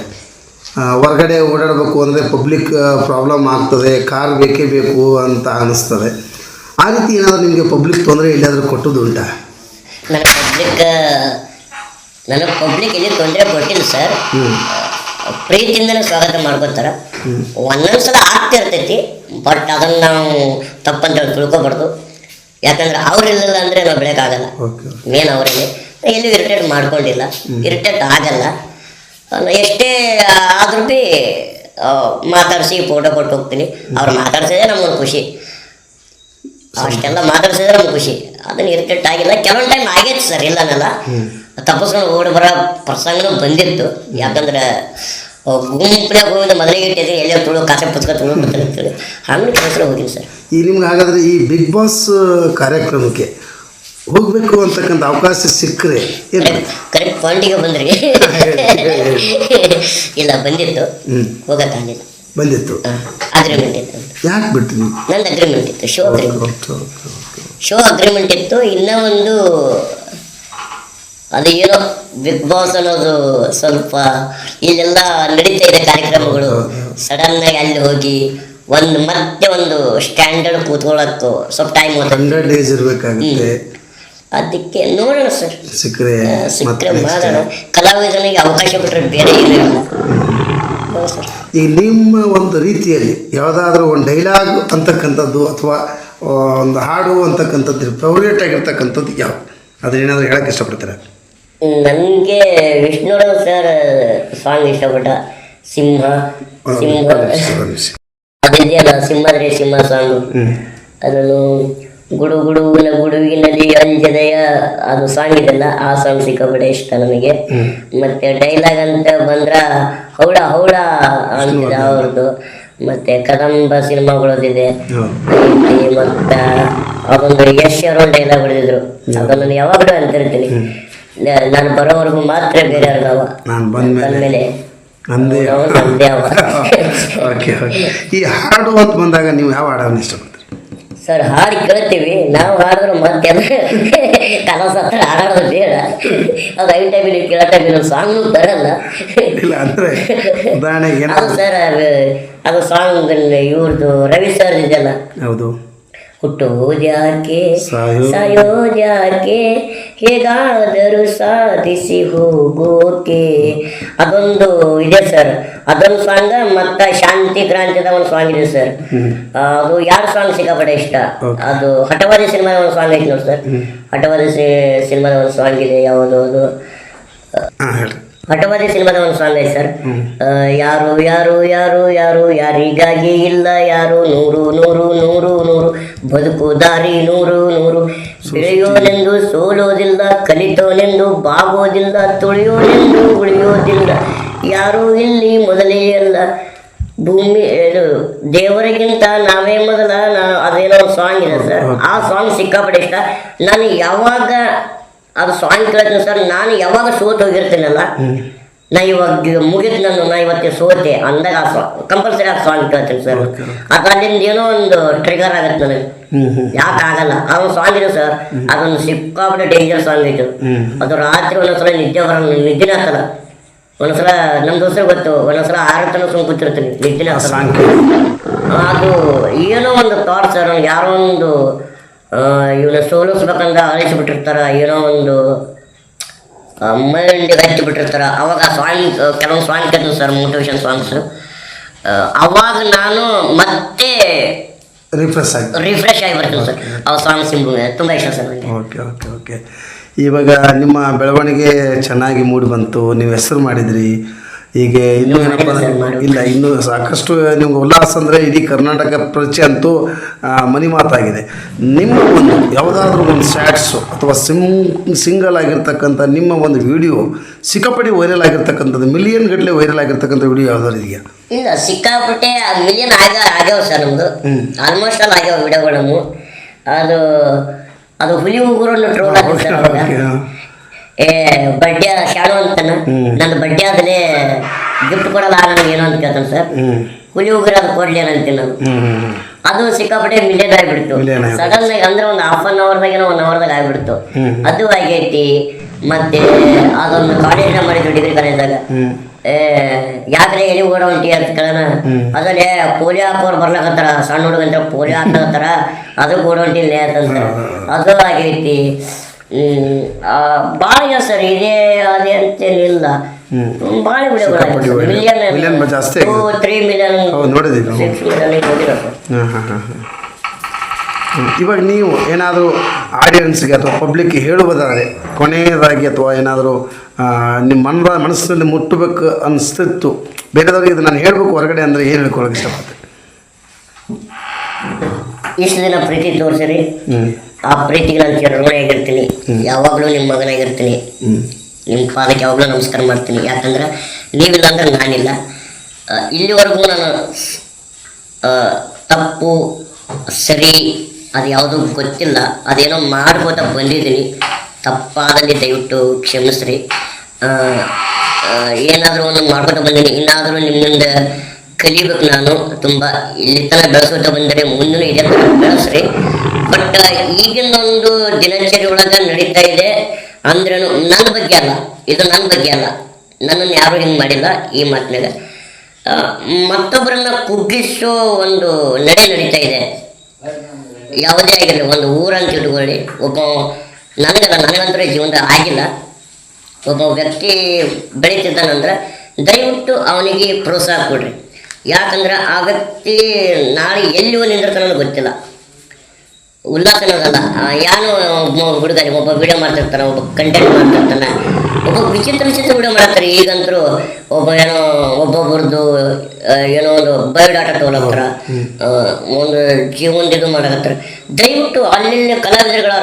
ಹೊರಗಡೆ ಓಡಾಡಬೇಕು ಅಂದರೆ ಪಬ್ಲಿಕ್ ಪ್ರಾಬ್ಲಮ್ ಆಗ್ತದೆ ಕಾರ್ ಬೇಕೇ ಬೇಕು ಅಂತ ಅನ್ನಿಸ್ತದೆ ಆ ರೀತಿ ಏನಾದರೂ ನಿಮಗೆ ಪಬ್ಲಿಕ್ ತೊಂದರೆ ಎಲ್ಲಿಯಾದರೂ ಕೊಟ್ಟದ್ದು ಉಂಟಾ? ನನಗೆ ಪಬ್ಲಿಕ್ ನನಗೆ ಪಬ್ಲಿಕ್ ಎಲ್ಲಿ ತೊಂದರೆ ಕೊಟ್ಟಿಲ್ಲ ಸರ್. ಪ್ರೀತಿಯಿಂದಲೇ ಪ್ರೀತಿಯಿಂದನೇ ಸ್ವಾಗತ ಮಾಡ್ಕೋತಾರೆ. ಒಂದೊಂದು ಸಲ ಆಗ್ತಿರ್ತೈತಿ ಬಟ್ ಅದನ್ನು ನಾವು ತಪ್ಪಂತ ತಿಳ್ಕೊಬಾರ್ದು. ಯಾಕಂದ್ರೆ ಅವ್ರಿಲ್ಲ ಅಂದರೆ ನಾವು ಬೆಳೆಯೋಕ್ಕಾಗಲ್ಲ ಮೇನ್ ಅವರಲ್ಲಿ ಎಲ್ಲೂ ಇರಿಟೇಟ್ ಮಾಡ್ಕೊಂಡಿಲ್ಲ. ಇರಿಟೇಟ್ ಆಗಲ್ಲ. ಎಷ್ಟೇ ಆದ್ರೂ ಭೀ ಮಾತಾಡಿಸಿ ಫೋಟೋ ಕೊಟ್ಟು ಹೋಗ್ತೀನಿ. ಅವ್ರು ಮಾತಾಡ್ಸಿದ್ರೆ ನಮ್ಗೊಂದು ಖುಷಿ. ಅಷ್ಟೆಲ್ಲ ಮಾತಾಡ್ಸಿದ್ರೆ ನಮ್ಗೆ ಖುಷಿ. ಅದನ್ನ ಇರಿಟೇಟ್ ಆಗಿಲ್ಲ ಕೆಲವೊಂದು ಟೈಮ್ ಆಗೈತೆ ಸರ್ ಇಲ್ಲನಲ್ಲ. ತಪ್ಪಿಸ್ಕೊಂಡು ಓಡಿ ಬರೋ ಪ್ರಸಂಗನೂ ಬಂದಿತ್ತು. ಯಾಕಂದ್ರೆ ಗುಂಪಿನ ಹೋಗಿದ್ದು ಮೊದಲಿಗೆ ಇಟ್ಟಿದ್ರೆ ಎಲ್ಲಿ ತುಳು ಕಾಸೆ ಪುಸ್ತಕ ತುಳು ಅಂತೇಳಿ ಹಂಗೆ ಕೆಲಸ ಹೋಗಿನಿ ಸರ್. ಈ ನಿಮ್ಗೆ ಹಾಗಾದರೆ ಈ ಬಿಗ್ ಬಾಸ್ ಕಾರ್ಯಕ್ರಮಕ್ಕೆ ಹೋಗಬೇಕು ಅಂತಕ್ಕಂಥ ಅವಕಾಶ ಸಿಕ್ಕರೆ ಕರೆಕ್ಟ್ ಪಾಯಿಂಟಿಗೆ ಬಂದ್ರಿ. <laughs> ಇಲ್ಲ ಬಂದಿತ್ತು. ಹೋಗಕ್ಕಾಗಲಿಲ್ಲ ಬಂದಿತ್ತು. ಅಗ್ರಿಮೆಂಟ್ ಇತ್ತು. ಯಾಕೆ ಬಿಡ್ತೀನಿ ನಂದು ಅಗ್ರಿಮೆಂಟ್ ಇತ್ತು ಶೋ ಅಗ್ರಿಮೆಂಟ್ ಶೋ ಅಗ್ರಿಮೆಂಟ್ ಇತ್ತು ಇನ್ನೂ ಒಂದು ಅದು ಏನೋ ಬಿಗ್ ಬಾಸ್ ಅನ್ನೋದು ಸ್ವಲ್ಪ ಇಲ್ಲೆಲ್ಲ ನಡೀತಾ ಇದೆ ಕಾರ್ಯಕ್ರಮಗಳು. ಸಡನ್ ಆಗಿ ಅಲ್ಲಿ ಹೋಗಿ ಒಂದು ಮತ್ತೆ ಒಂದು ಸ್ಟ್ಯಾಂಡರ್ಡ್ ಕೂತ್ಕೊಳ್ಳೋಕ್ಕೂ ಸ್ವಲ್ಪ ಟೈಮ್ ಹಂಡ್ರೆಡ್ ಡೇಸ್ ಇರಬೇಕಾಗುತ್ತೆ. ಅದಕ್ಕೆ ನೋಡೋಣ ಸರ್. ಸಿಕ್ಕರೆ ಸಿಕ್ಕರೆ ಮಾಡೋಣ. ಕಲಾವಿದನಿಗೆ ಅವಕಾಶ ಬಿಟ್ಟರೆ ಬೇರೆ ಏನಿಲ್ಲ. ಈ ನಿಮ್ಮ ಒಂದು ರೀತಿಯಲ್ಲಿ ಯಾವುದಾದ್ರೂ ಒಂದು ಡೈಲಾಗ್ ಅಂತಕ್ಕಂಥದ್ದು ಅಥವಾ ಒಂದು ಹಾಡು ಅಂತಕ್ಕಂಥದ್ದು ಫೇವ್ರೇಟ್ ಆಗಿರ್ತಕ್ಕಂಥದ್ದು ಯಾವ ಅದೇನಾದರೂ ಹೇಳಕ್ಕೆ ಇಷ್ಟಪಡ್ತೀರಾ? ನನಗೆ ವಿಷ್ಣುರಾವ್ ಸರ್ ಸಾಂಗ್ ಇಷ್ಟಪಟ್ಟ ಸಿಂಹ ಸಿಂಹ. ಅದಿದೆಯಲ್ಲ ಸಿಂಹದ್ರೆ ಸಿಂಹ ಸಾಂಗ್ ಅದನ್ನು ಗುಡು ಗುಡು ಗುಡುವಿನಲ್ಲಿ ಅಂಜದೆಯ ಅದು ಸಾಂಗ್ ಇದೆಲ್ಲ ಆ ಸಾಂಗ್ ಸಿಕ್ಕಾಪಟ್ಟೆ ಇಷ್ಟ ನನಗೆ ಮತ್ತೆ ಡೈಲಾಗ್ ಅಂತ ಬಂದ್ರ ಹೌಳ ಹೌಳ ಅಂತಿದೆ ಅವ್ರದ್ದು ಮತ್ತೆ ಕದಂಬ ಸಿನಿಮಾಗಳದಿದೆ. ಇದೆ ಮತ್ತ ಅದೊಂದು ಯಶ್ ಅವರು ಡೈಲಾಗ್ ಹೊಡೆದಿದ್ರು ಅದನ್ನು ನಾನು ಯಾವಾಗಲೂ ಅಂತಿರ್ತೀನಿ. ಹೇಳ್ತೀನಿ ನಾನು ಬರೋವರೆಗೂ ಮಾತ್ರ ಬೇರೆ ಅವ <laughs> ನಾನು ಬಂದಮೇಲೆ ಈ ಹಾಡು ಅಂತ ಬಂದಾಗ ನೀವು ಯಾವ ಹಾಡನ್ನು ಇಷ್ಟಪಡ್ತೀರಿ? ಸರ್ ಹಾಡು ಕೇಳ್ತೀವಿ. ನಾವು ಹಾಡಿದ್ರೆ ಮತ್ತೆ ಕಲಸ ಹತ್ರ ಹಾಡೋದು ಬೇಡ. ಅದು ಐದು ಟೈಮ್ ನೀವು ಕೇಳೋ ಟೈಮ್ ನಮ್ಮ ಸಾಂಗ್ನು ಬರಲ್ಲ ಇಲ್ಲ ಅಂದರೆ ಉದಾಹರಣೆಗೆ ಅದು ಸರ್ ಅದು ಅದು ಸಾಂಗ್ ಇವ್ರದ್ದು ರವಿ ಸರ್ ಇದೆಯಲ್ಲ. ಹೌದು. ಹುಟ್ಟುವುದ್ಯಾಕೆ ಸಾಯೋ- ಜಾಕೆ ಹೇಗಾದರೂ ಸಾಧಿಸಿ ಹೋಗೋಕೆ? ಅದೊಂದು ಇದೆ ಸರ್. ಅದೊಂದು ಸಾಂಗ್ ಮತ್ತ ಶಾಂತಿ ಕ್ರಾಂತಿದ ಒಂದು ಸಾಂಗ್ ಇದೆ ಸರ್. ಅದು ಯಾರು ಸಾಂಗ್ ಸಿಕ್ಕಾಪಟ್ಟೆ ಇಷ್ಟ? ಅದು ಹಠವಾದಿ ಸಿನಿಮಾದ ಒಂದು ಸಾಂಗ್ ಐತಿ ನೋಡಿ ಸರ್. ಹಠವಾದಿ ಸಿನಿಮಾದ ಒಂದು ಸಾಂಗ್ ಇದೆ ಯಾವುದು ಅದು? ಹೇಳಿ. ಹಠವಾದಿ ಸಿನಿಮಾದ ಒಂದು ಸಾಂಗ್ ಐತೆ ಸರ್ ಯಾರು ಯಾರು ಯಾರು ಯಾರು ಯಾರಿಗಾಗಿ ಇಲ್ಲ ಯಾರು ನೂರು ನೂರು ನೂರು ನೂರು ಬದುಕು ದಾರಿ ನೂರು ನೂರು. ಬೆಳೆಯೋನೆಂದು ಸೋಲೋದಿಲ್ಲ ಕಲಿತೋನೆಂದು ಬಾಗೋದಿಲ್ಲ ತುಳಿಯೋನೆಂದು ಉಳಿಯೋದಿಲ್ಲ. ಯಾರು ಇಲ್ಲಿ ಮೊದಲೇ ಅಲ್ಲ. ಭೂಮಿ ಇದು ದೇವರಿಗಿಂತ ನಾವೇ ಮೊದಲ ನಾ ಅದೇನೋ ಒಂದು ಸಾಂಗ್ ಇದೆ ಸರ್. ಆ ಸಾಂಗ್ ಸಿಕ್ಕಾಪಟ್ಟೆ ಇಷ್ಟ. ನಾನು ಯಾವಾಗ ಅದು ಸ್ವಾಮಿ ಕೇಳ್ತೀನಿ ಸರ್ ನಾನು ಯಾವಾಗ ಸೋತ್ ಹೋಗಿರ್ತೀನಲ್ಲ ನಾ ಇವಾಗ ಮುಗಿದ್ ನಾನು ನಾ ಇವತ್ತು ಸೋತೆ ಅಂದಾಗ ಆ ಕಂಪಲ್ಸರಿ ಆ ಸ್ವಾಮಿ ಕೇಳ್ತೀನಿ ಸರ್. ಅದು ಅಲ್ಲಿಂದ ಏನೋ ಒಂದು ಟ್ರಿಗರ್ ಆಗತ್ತೆ ನನಗೆ. ಯಾಕೆ ಆಗಲ್ಲ? ಆ ಒಂದು ಸಾಂಗ್ ಇದೆ ಸರ್ ಅದೊಂದು ಸಿಕ್ಕಾಪಟ್ಟೆ ಡೇಂಜರ್ ಸಾಂಗ್ ಇತ್ತು. ಅದು ರಾತ್ರಿ ಒಂದೊಂದ್ಸಲ ನಿದ್ದೆ ಬರಲ್ಲ ನಿದ್ದೆನೇ ಹತ್ತಲ್ಲ ಒಂದೊಂದ್ಸಲ ನಮ್ಮ ದೋಸ್ತ ಗೊತ್ತು ಒಂದೊಂದ್ಸಲ ಆರು ತನಕ ಸುಮ್ ಕೂತಿರ್ತೀನಿ ನಿದ್ದೆನೇ ಅದು ಏನೋ ಒಂದು ಥಾಟ್ ಸರ್ ಯಾರೋ ಒಂದು ಇವನ್ನ ಸೋಲಿಸ್ಬೇಕಂದ ಅಳಿಸ್ಬಿಟ್ಟಿರ್ತಾರ ಏನೋ ಒಂದು ಮೈಂಡಿಗೆ ಹಚ್ಚಿ ಬಿಟ್ಟಿರ್ತಾರ ಅವಾಗ ಸಾಂಗ್ ಕೆಲವು ಸಾಂಗ್ ಕೇಳ್ತೀನಿ ಸರ್ ಮೋಟಿವೇಶನ್ ಸಾಂಗ್ಸ್ ಅವಾಗ ನಾನು ಮತ್ತೆ ರಿಫ್ರೆಶ್ ಆಗಿ. ರಿಫ್ರೆಶ್ ಆಗಿ ಬರ್ತೀನಿ ಸರ್. ಆ ಸಾಂಗ್ಸ್ ಸಿಂಬು ತುಂಬ ಇಷ್ಟ ಸರ್ ಓಕೆ ಓಕೆ ಓಕೆ ಇವಾಗ ನಿಮ್ಮ ಬೆಳವಣಿಗೆ ಚೆನ್ನಾಗಿ ಮೂಡಿ ಬಂತು. ನೀವು ಹೆಸರು ಮಾಡಿದ್ರಿ. ಹೀಗೆ ಇನ್ನೂ ಏನಪ್ಪ ಇಲ್ಲ ಇನ್ನೂ ಸಾಕಷ್ಟು ನಿಮ್ಗೆ ಉಲ್ಲಾಸ ಅಂದರೆ ಇಡೀ ಕರ್ನಾಟಕ ಪ್ರಚೆ ಅಂತೂ ಮನಿ ಮಾತಾಗಿದೆ ನಿಮ್ಮ ಒಂದು ಯಾವುದಾದ್ರೂ ಒಂದು ಸ್ಯಾಟ್ಸು ಅಥವಾ ಸಿಮ್ ಸಿಂಗಲ್ ಆಗಿರ್ತಕ್ಕಂಥ ನಿಮ್ಮ ಒಂದು ವಿಡಿಯೋ ಸಿಕ್ಕಾಪಟ್ಟೆ ವೈರಲ್ ಆಗಿರ್ತಕ್ಕಂಥದ್ದು ಮಿಲಿಯನ್ ಗಟ್ಟಲೆ ವೈರಲ್ ಆಗಿರ್ತಕ್ಕಂಥ ವಿಡಿಯೋ ಯಾವ್ದಾದ್ರು ಇದೆಯಾ? ಇಲ್ಲ ಸಿಕ್ಕಾಪಟ್ಟೆ ಮಿಲಿಯನ್ ಆಗ ಆಗ್ಯಾವ ಸರ್ ನಮ್ಮದು ಆಲ್ಮೋಸ್ಟ್ ಅಲ್ಲಿ ಆಗ್ಯಾವ ವಿಡಿಯೋಗಳು ಅದು ಅದು ಹುಲಿ ಉಗುರನ್ನು ಟ್ರೋಲ್. ಓಕೆ ಏ ಬಡ್ಡೆ ಶಾಣು ಅಂತಾನ. ನನ್ನ ಬಡ್ಡೆ ಆದಲೇ ಗಿಫ್ಟ್ ಕೊಡಲ್ಲ ನನಗೆ ಏನೋ ಅಂತ ಕೇಳ್ತಾನೆ ಸರ್. ಹುಲಿ ಉಗುರ ಅದು ಕೊಡ್ಲಿ ಅಂತೀನಿ ನಾನು ಅದು ಸಿಕ್ಕಾಪಟ್ಟೆ ಮಿಲಿಯನ್ ಆಗಿಬಿಡ್ತು. ಸಡನ್ ಆಗಿ ಅಂದ್ರೆ ಒಂದು ಹಾಫ್ ಅನ್ ಅವರ್ದಾಗೇನೋ ಒನ್ ಅವರ್ದಾಗ ಆಗಿಬಿಡ್ತು. ಅದು ಆಗೈತಿ. ಮತ್ತೆ ಅದೊಂದು ಕಾಲೇಜ್ನ ಮಾಡಿದ್ರು ಡಿಗ್ರಿ ಕಾಲೇಜ್ದಾಗ ಯಾಕ್ರೆ ಎಲ್ಲಿ ಓಡ ಹೊಂಟಿ ಅಂತ ಕೇಳೋಣ. ಅದ್ರಲ್ಲಿ ಪೋಲಿಯೋ ಹಾಕೋರು ಬರ್ಲಕತ್ತಾರ. ಸಣ್ಣ ಹುಡುಗಂತ ಪೋಲಿಯೋ ಹಾಕತ್ತಾರ ಅದಕ್ಕೆ ಓಡ ಹೊಂಟಿಲ್ಲ ಅಂತಂದ್ರೆ. ಅದು ಆಗೈತಿ. ಇದೆ ಸರ್ ಇದೇ ಅದೇ ಅಂತೇನಿಲ್ಲ. ಭಾಳ ವಿಡಿಯೋಗಳು ಜಾಸ್ತಿ. ತ್ರೀ ಮಿಲಿಯನ್ ನೋಡಿದ್ದೀವಿ ಸಿಕ್ಸ್ ಮಿಲಿಯನ್ ಇವಾಗ ನೀವು ಏನಾದರೂ ಆಡಿಯನ್ಸ್ಗೆ ಅಥವಾ ಪಬ್ಲಿಕ್ ಹೇಳುವುದಾದ್ರೆ ಕೊನೆಯದಾಗಿ ಅಥವಾ ಏನಾದರೂ ನಿಮ್ಮ ಮನ ಮನಸ್ಸಿನಲ್ಲಿ ಮುಟ್ಟಬೇಕು ಅನಿಸ್ತಿತ್ತು. ಬೇರೆದವ್ರಿಗೆ ಇದು ನಾನು ಹೇಳಬೇಕು ಹೊರಗಡೆ ಅಂದರೆ ಏನು ಹೇಳ್ಕೊಳ್ಳೋಕೆ ಇಷ್ಟಪಡ್ತೇನೆ? ಇಷ್ಟು ದಿನ ಪ್ರೀತಿ ತೋರಿಸಿರಿ. ಆ ಪ್ರೀತಿಗೆ ನಾನು ಚಿರಋಣಿಯಾಗಿರ್ತೀನಿ ಯಾವಾಗಲೂ ನಿಮ್ಮ ಮಗನಾಗಿರ್ತೀನಿ. ನಿಮ್ಮ ಪಾದಕ್ಕೆ ಯಾವಾಗಲೂ ನಮಸ್ಕಾರ ಮಾಡ್ತೀನಿ. ಯಾಕಂದ್ರೆ ನೀವಿಲ್ಲ ಅಂದ್ರೆ ನಾನಿಲ್ಲ. ಇಲ್ಲಿವರೆಗೂ ನಾನು ತಪ್ಪು ಸರಿ ಅದು ಯಾವುದೂ ಗೊತ್ತಿಲ್ಲ. ಅದೇನೋ ಮಾಡ್ಬೋದ ಬಂದಿದ್ದೀನಿ. ತಪ್ಪಾದಲ್ಲಿ ದಯವಿಟ್ಟು ಕ್ಷಮಿಸ್ರಿ. ಏನಾದರೂ ಒಂದು ಮಾಡ್ಕೋತ ಬಂದೀನಿ ಇನ್ನಾದರೂ ನಿಮ್ಮಿಂದ ಕಲಿಬೇಕು ನಾನು. ತುಂಬ ಇಲ್ಲಿ ತನಕ ಬೆಳೆಸ್ಕೊತ ಬಂದರೆ ಮುಂದೂ ಇದೇ ಥರ ಬೆಳೆಸ್ರಿ. ಬಟ್ ಈಗಿನ ಒಂದು ದಿನಚರಿ ಒಳಗ ನಡೀತಾ ಇದೆ. ಅಂದ್ರೇನು ನನ್ನ ಬಗ್ಗೆ ಅಲ್ಲ, ಇದು ನನ್ನ ಬಗ್ಗೆ ಅಲ್ಲ. ನನ್ನನ್ನು ಯಾರು ಹಿಂಗೆ ಮಾಡಿಲ್ಲ ಈ ಮಾತಿನಾಗ ಮತ್ತೊಬ್ಬರನ್ನ ಕುಗ್ಗಿಸೋ ಒಂದು ನಡೆ ನಡೀತಾ ಇದೆ. ಯಾವುದೇ ಆಗಿರಲಿ, ಒಂದು ಊರಂತ ಇಟ್ಕೊಳ್ಳಿ. ಒಬ್ಬ, ನನಗಲ್ಲ ನನಗಂತೂ ಜೀವನದ ಆಗಿಲ್ಲ. ಒಬ್ಬ ವ್ಯಕ್ತಿ ಬೆಳೀತಿದ್ದಾನಂದ್ರೆ ದಯವಿಟ್ಟು ಅವನಿಗೆ ಪ್ರೋತ್ಸಾಹ ಕೊಡ್ರಿ. ಯಾಕಂದ್ರೆ ಆ ವ್ಯಕ್ತಿ ನಾಳೆ ಎಲ್ಲಿ ನಿಂದಿರ್ತಾನೋ ಗೊತ್ತಿಲ್ಲ. ಉಲ್ಲಾಸನದಲ್ಲ ಯಾನು ಒಬ್ಬ ಹುಡುಗರಿಗೆ ಒಬ್ಬ ವಿಡಿಯೋ ಮಾಡ್ತಿರ್ತಾನೆ ಒಬ್ಬ ಕಂಟೆಂಟ್ ಮಾಡ್ತಿರ್ತಾನೆ. ಒಬ್ಬ ವಿಚಿತ್ರ ವಿಚಿತ್ರ ವಿಡಿಯೋ ಮಾಡ್ತಾರೆ. ಈಗಂತರೂ ಒಬ್ಬ ಏನೋ ಒಬ್ಬೊಬ್ಬರದ್ದು ಏನೋ ಒಂದು ಬಯೋಡಾಟಾ ತೊಗೊಳತ್ತಾರ ಒಂದು ಜೀವನದ ಇದು ಮಾಡಕತ್ತಾರ ದಯವಿಟ್ಟು ಅಲ್ಲಿನ ಕಲಾವಿದರುಗಳ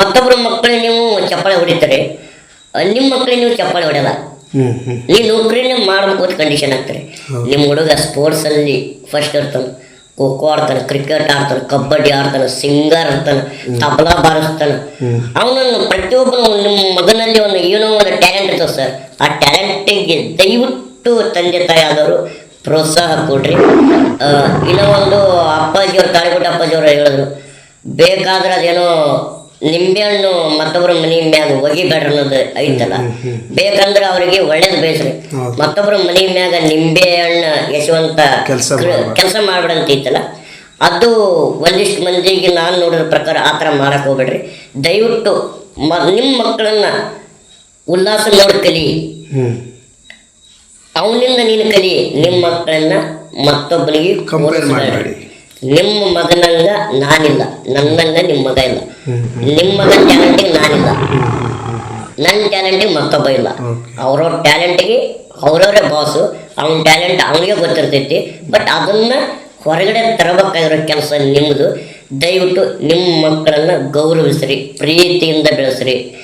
ಮತ್ತೊಬ್ಬರ ಮಕ್ಕಳಿಗೆ ನೀವು ಚಪ್ಪಾಳೆ ಹೊಡಿತಾರೆ. ನಿಮ್ಮ ಮಕ್ಕಳಿಗೆ ನೀವು ಚಪ್ಪಾಳೆ ಹೊಡೆಯಲ್ಲ. ನೀವು ನೌಕರಿನೇ ಮಾಡ್ಬೇಕು ಕಂಡೀಷನ್ ಆಗ್ತಾರೆ. ನಿಮ್ಮ ಹುಡುಗ ಸ್ಪೋರ್ಟ್ಸಲ್ಲಿ ಫಸ್ಟ್ ಇರ್ತಾನೆ. ಖೋ ಖೋ ಆಡ್ತಾನೆ ಕ್ರಿಕೆಟ್ ಆಡ್ತಾನೆ ಕಬಡ್ಡಿ ಆಡ್ತಾನೆ ಸಿಂಗರ್ ಇರ್ತಾನೆ ತಬಲಾ ಬಾರಿಸ್ತಾನೆ. ಅವನನ್ನು ಪ್ರತಿಯೊಬ್ಬನು ನಿಮ್ಮ ಮಗನಲ್ಲಿ ಒಂದು ಏನೋ ಒಂದು ಟ್ಯಾಲೆಂಟ್ ಇರ್ತದೆ ಸರ್. ಆ ಟ್ಯಾಲೆಂಟಿಗೆ ದಯವಿಟ್ಟು ತಂದೆ ತಾಯಿ ಆದವರು ಪ್ರೋತ್ಸಾಹ ಕೊಡ್ರಿ. ಆ, ಇನ್ನೂ ಒಂದು ಅಪ್ಪಾಜಿಯವ್ರು ತಾಳಿಕೊಟ್ಟ ಅಪ್ಪಾಜಿಯವರು ಹೇಳಿದ್ರು ಬೇಕಾದ್ರೆ ಅದೇನೋ ನಿಂಬೆಹಣ್ಣು ಮತ್ತೊಬ್ಬರ ಮನೆ ಮ್ಯಾಗ ಒಗಿಬೇಡ್ರಿ ಅನ್ನೋದು ಐತಲ್ಲ? ಬೇಕಂದ್ರೆ ಅವರಿಗೆ ಒಳ್ಳೇದು ಬೇಸ್ರಿ. ಮತ್ತೊಬ್ಬರ ಮನೆ ಮ್ಯಾಗ ನಿಂಬೆ ಹಣ್ಣು ಯಶವಂತ ಕೆಲ್ಸ ಮಾಡ್ಬಿಡಂತ ಐತಲ್ಲ ಅದು ಒಂದಿಷ್ಟು ಮಂದಿಗೆ ನಾನು ನೋಡಿದ ಪ್ರಕಾರ ಆ ಥರ ಮಾಡಕ್ಕೆ ಹೋಗ್ಬೇಡ್ರಿ. ದಯವಿಟ್ಟು ಮ ನಿಮ್ಮ ಮಕ್ಕಳನ್ನ ಉಲ್ಲಾಸ ನೋಡಿ ಕಲಿ. ಅವನಿಂದ ನೀನು ಕಲಿ. ನಿಮ್ಮ ಮಕ್ಕಳನ್ನ ಮತ್ತೊಬ್ಬನಿಗೆ ಕಂಪೇರ್. ಮಾಡ್ಬೇಡಿ. ನಿಮ್ಮ ಮಗನಂಗ ನಾನಿಲ್ಲ. ನನ್ನಂಗ ನಿಮ್ ಮಗ ಇಲ್ಲ. ನಿಮ್ ಮಗನ ಟ್ಯಾಲೆಂಟಿಗೆ ನಾನಿಲ್ಲ. ನನ್ನ ಟ್ಯಾಲೆಂಟಿಗೆ ಮತ್ತೊಬ್ಬ ಇಲ್ಲ. ಅವ್ರವ್ರ ಟ್ಯಾಲೆಂಟಿಗೆ ಅವ್ರವ್ರೇ ಬಾಸು ಅವನ ಟ್ಯಾಲೆಂಟ್ ಅವನಿಗೆ ಗೊತ್ತಿರ್ತೈತಿ. ಬಟ್ ಅದನ್ನ ಹೊರಗಡೆ ತರಬೇಕಾಗಿರೋ ಕೆಲಸ ನಿಮ್ಮದು ದಯವಿಟ್ಟು ನಿಮ್ಮ ಮಕ್ಕಳನ್ನ ಗೌರವಿಸ್ರಿ. ಪ್ರೀತಿಯಿಂದ ಬೆಳೆಸ್ರಿ.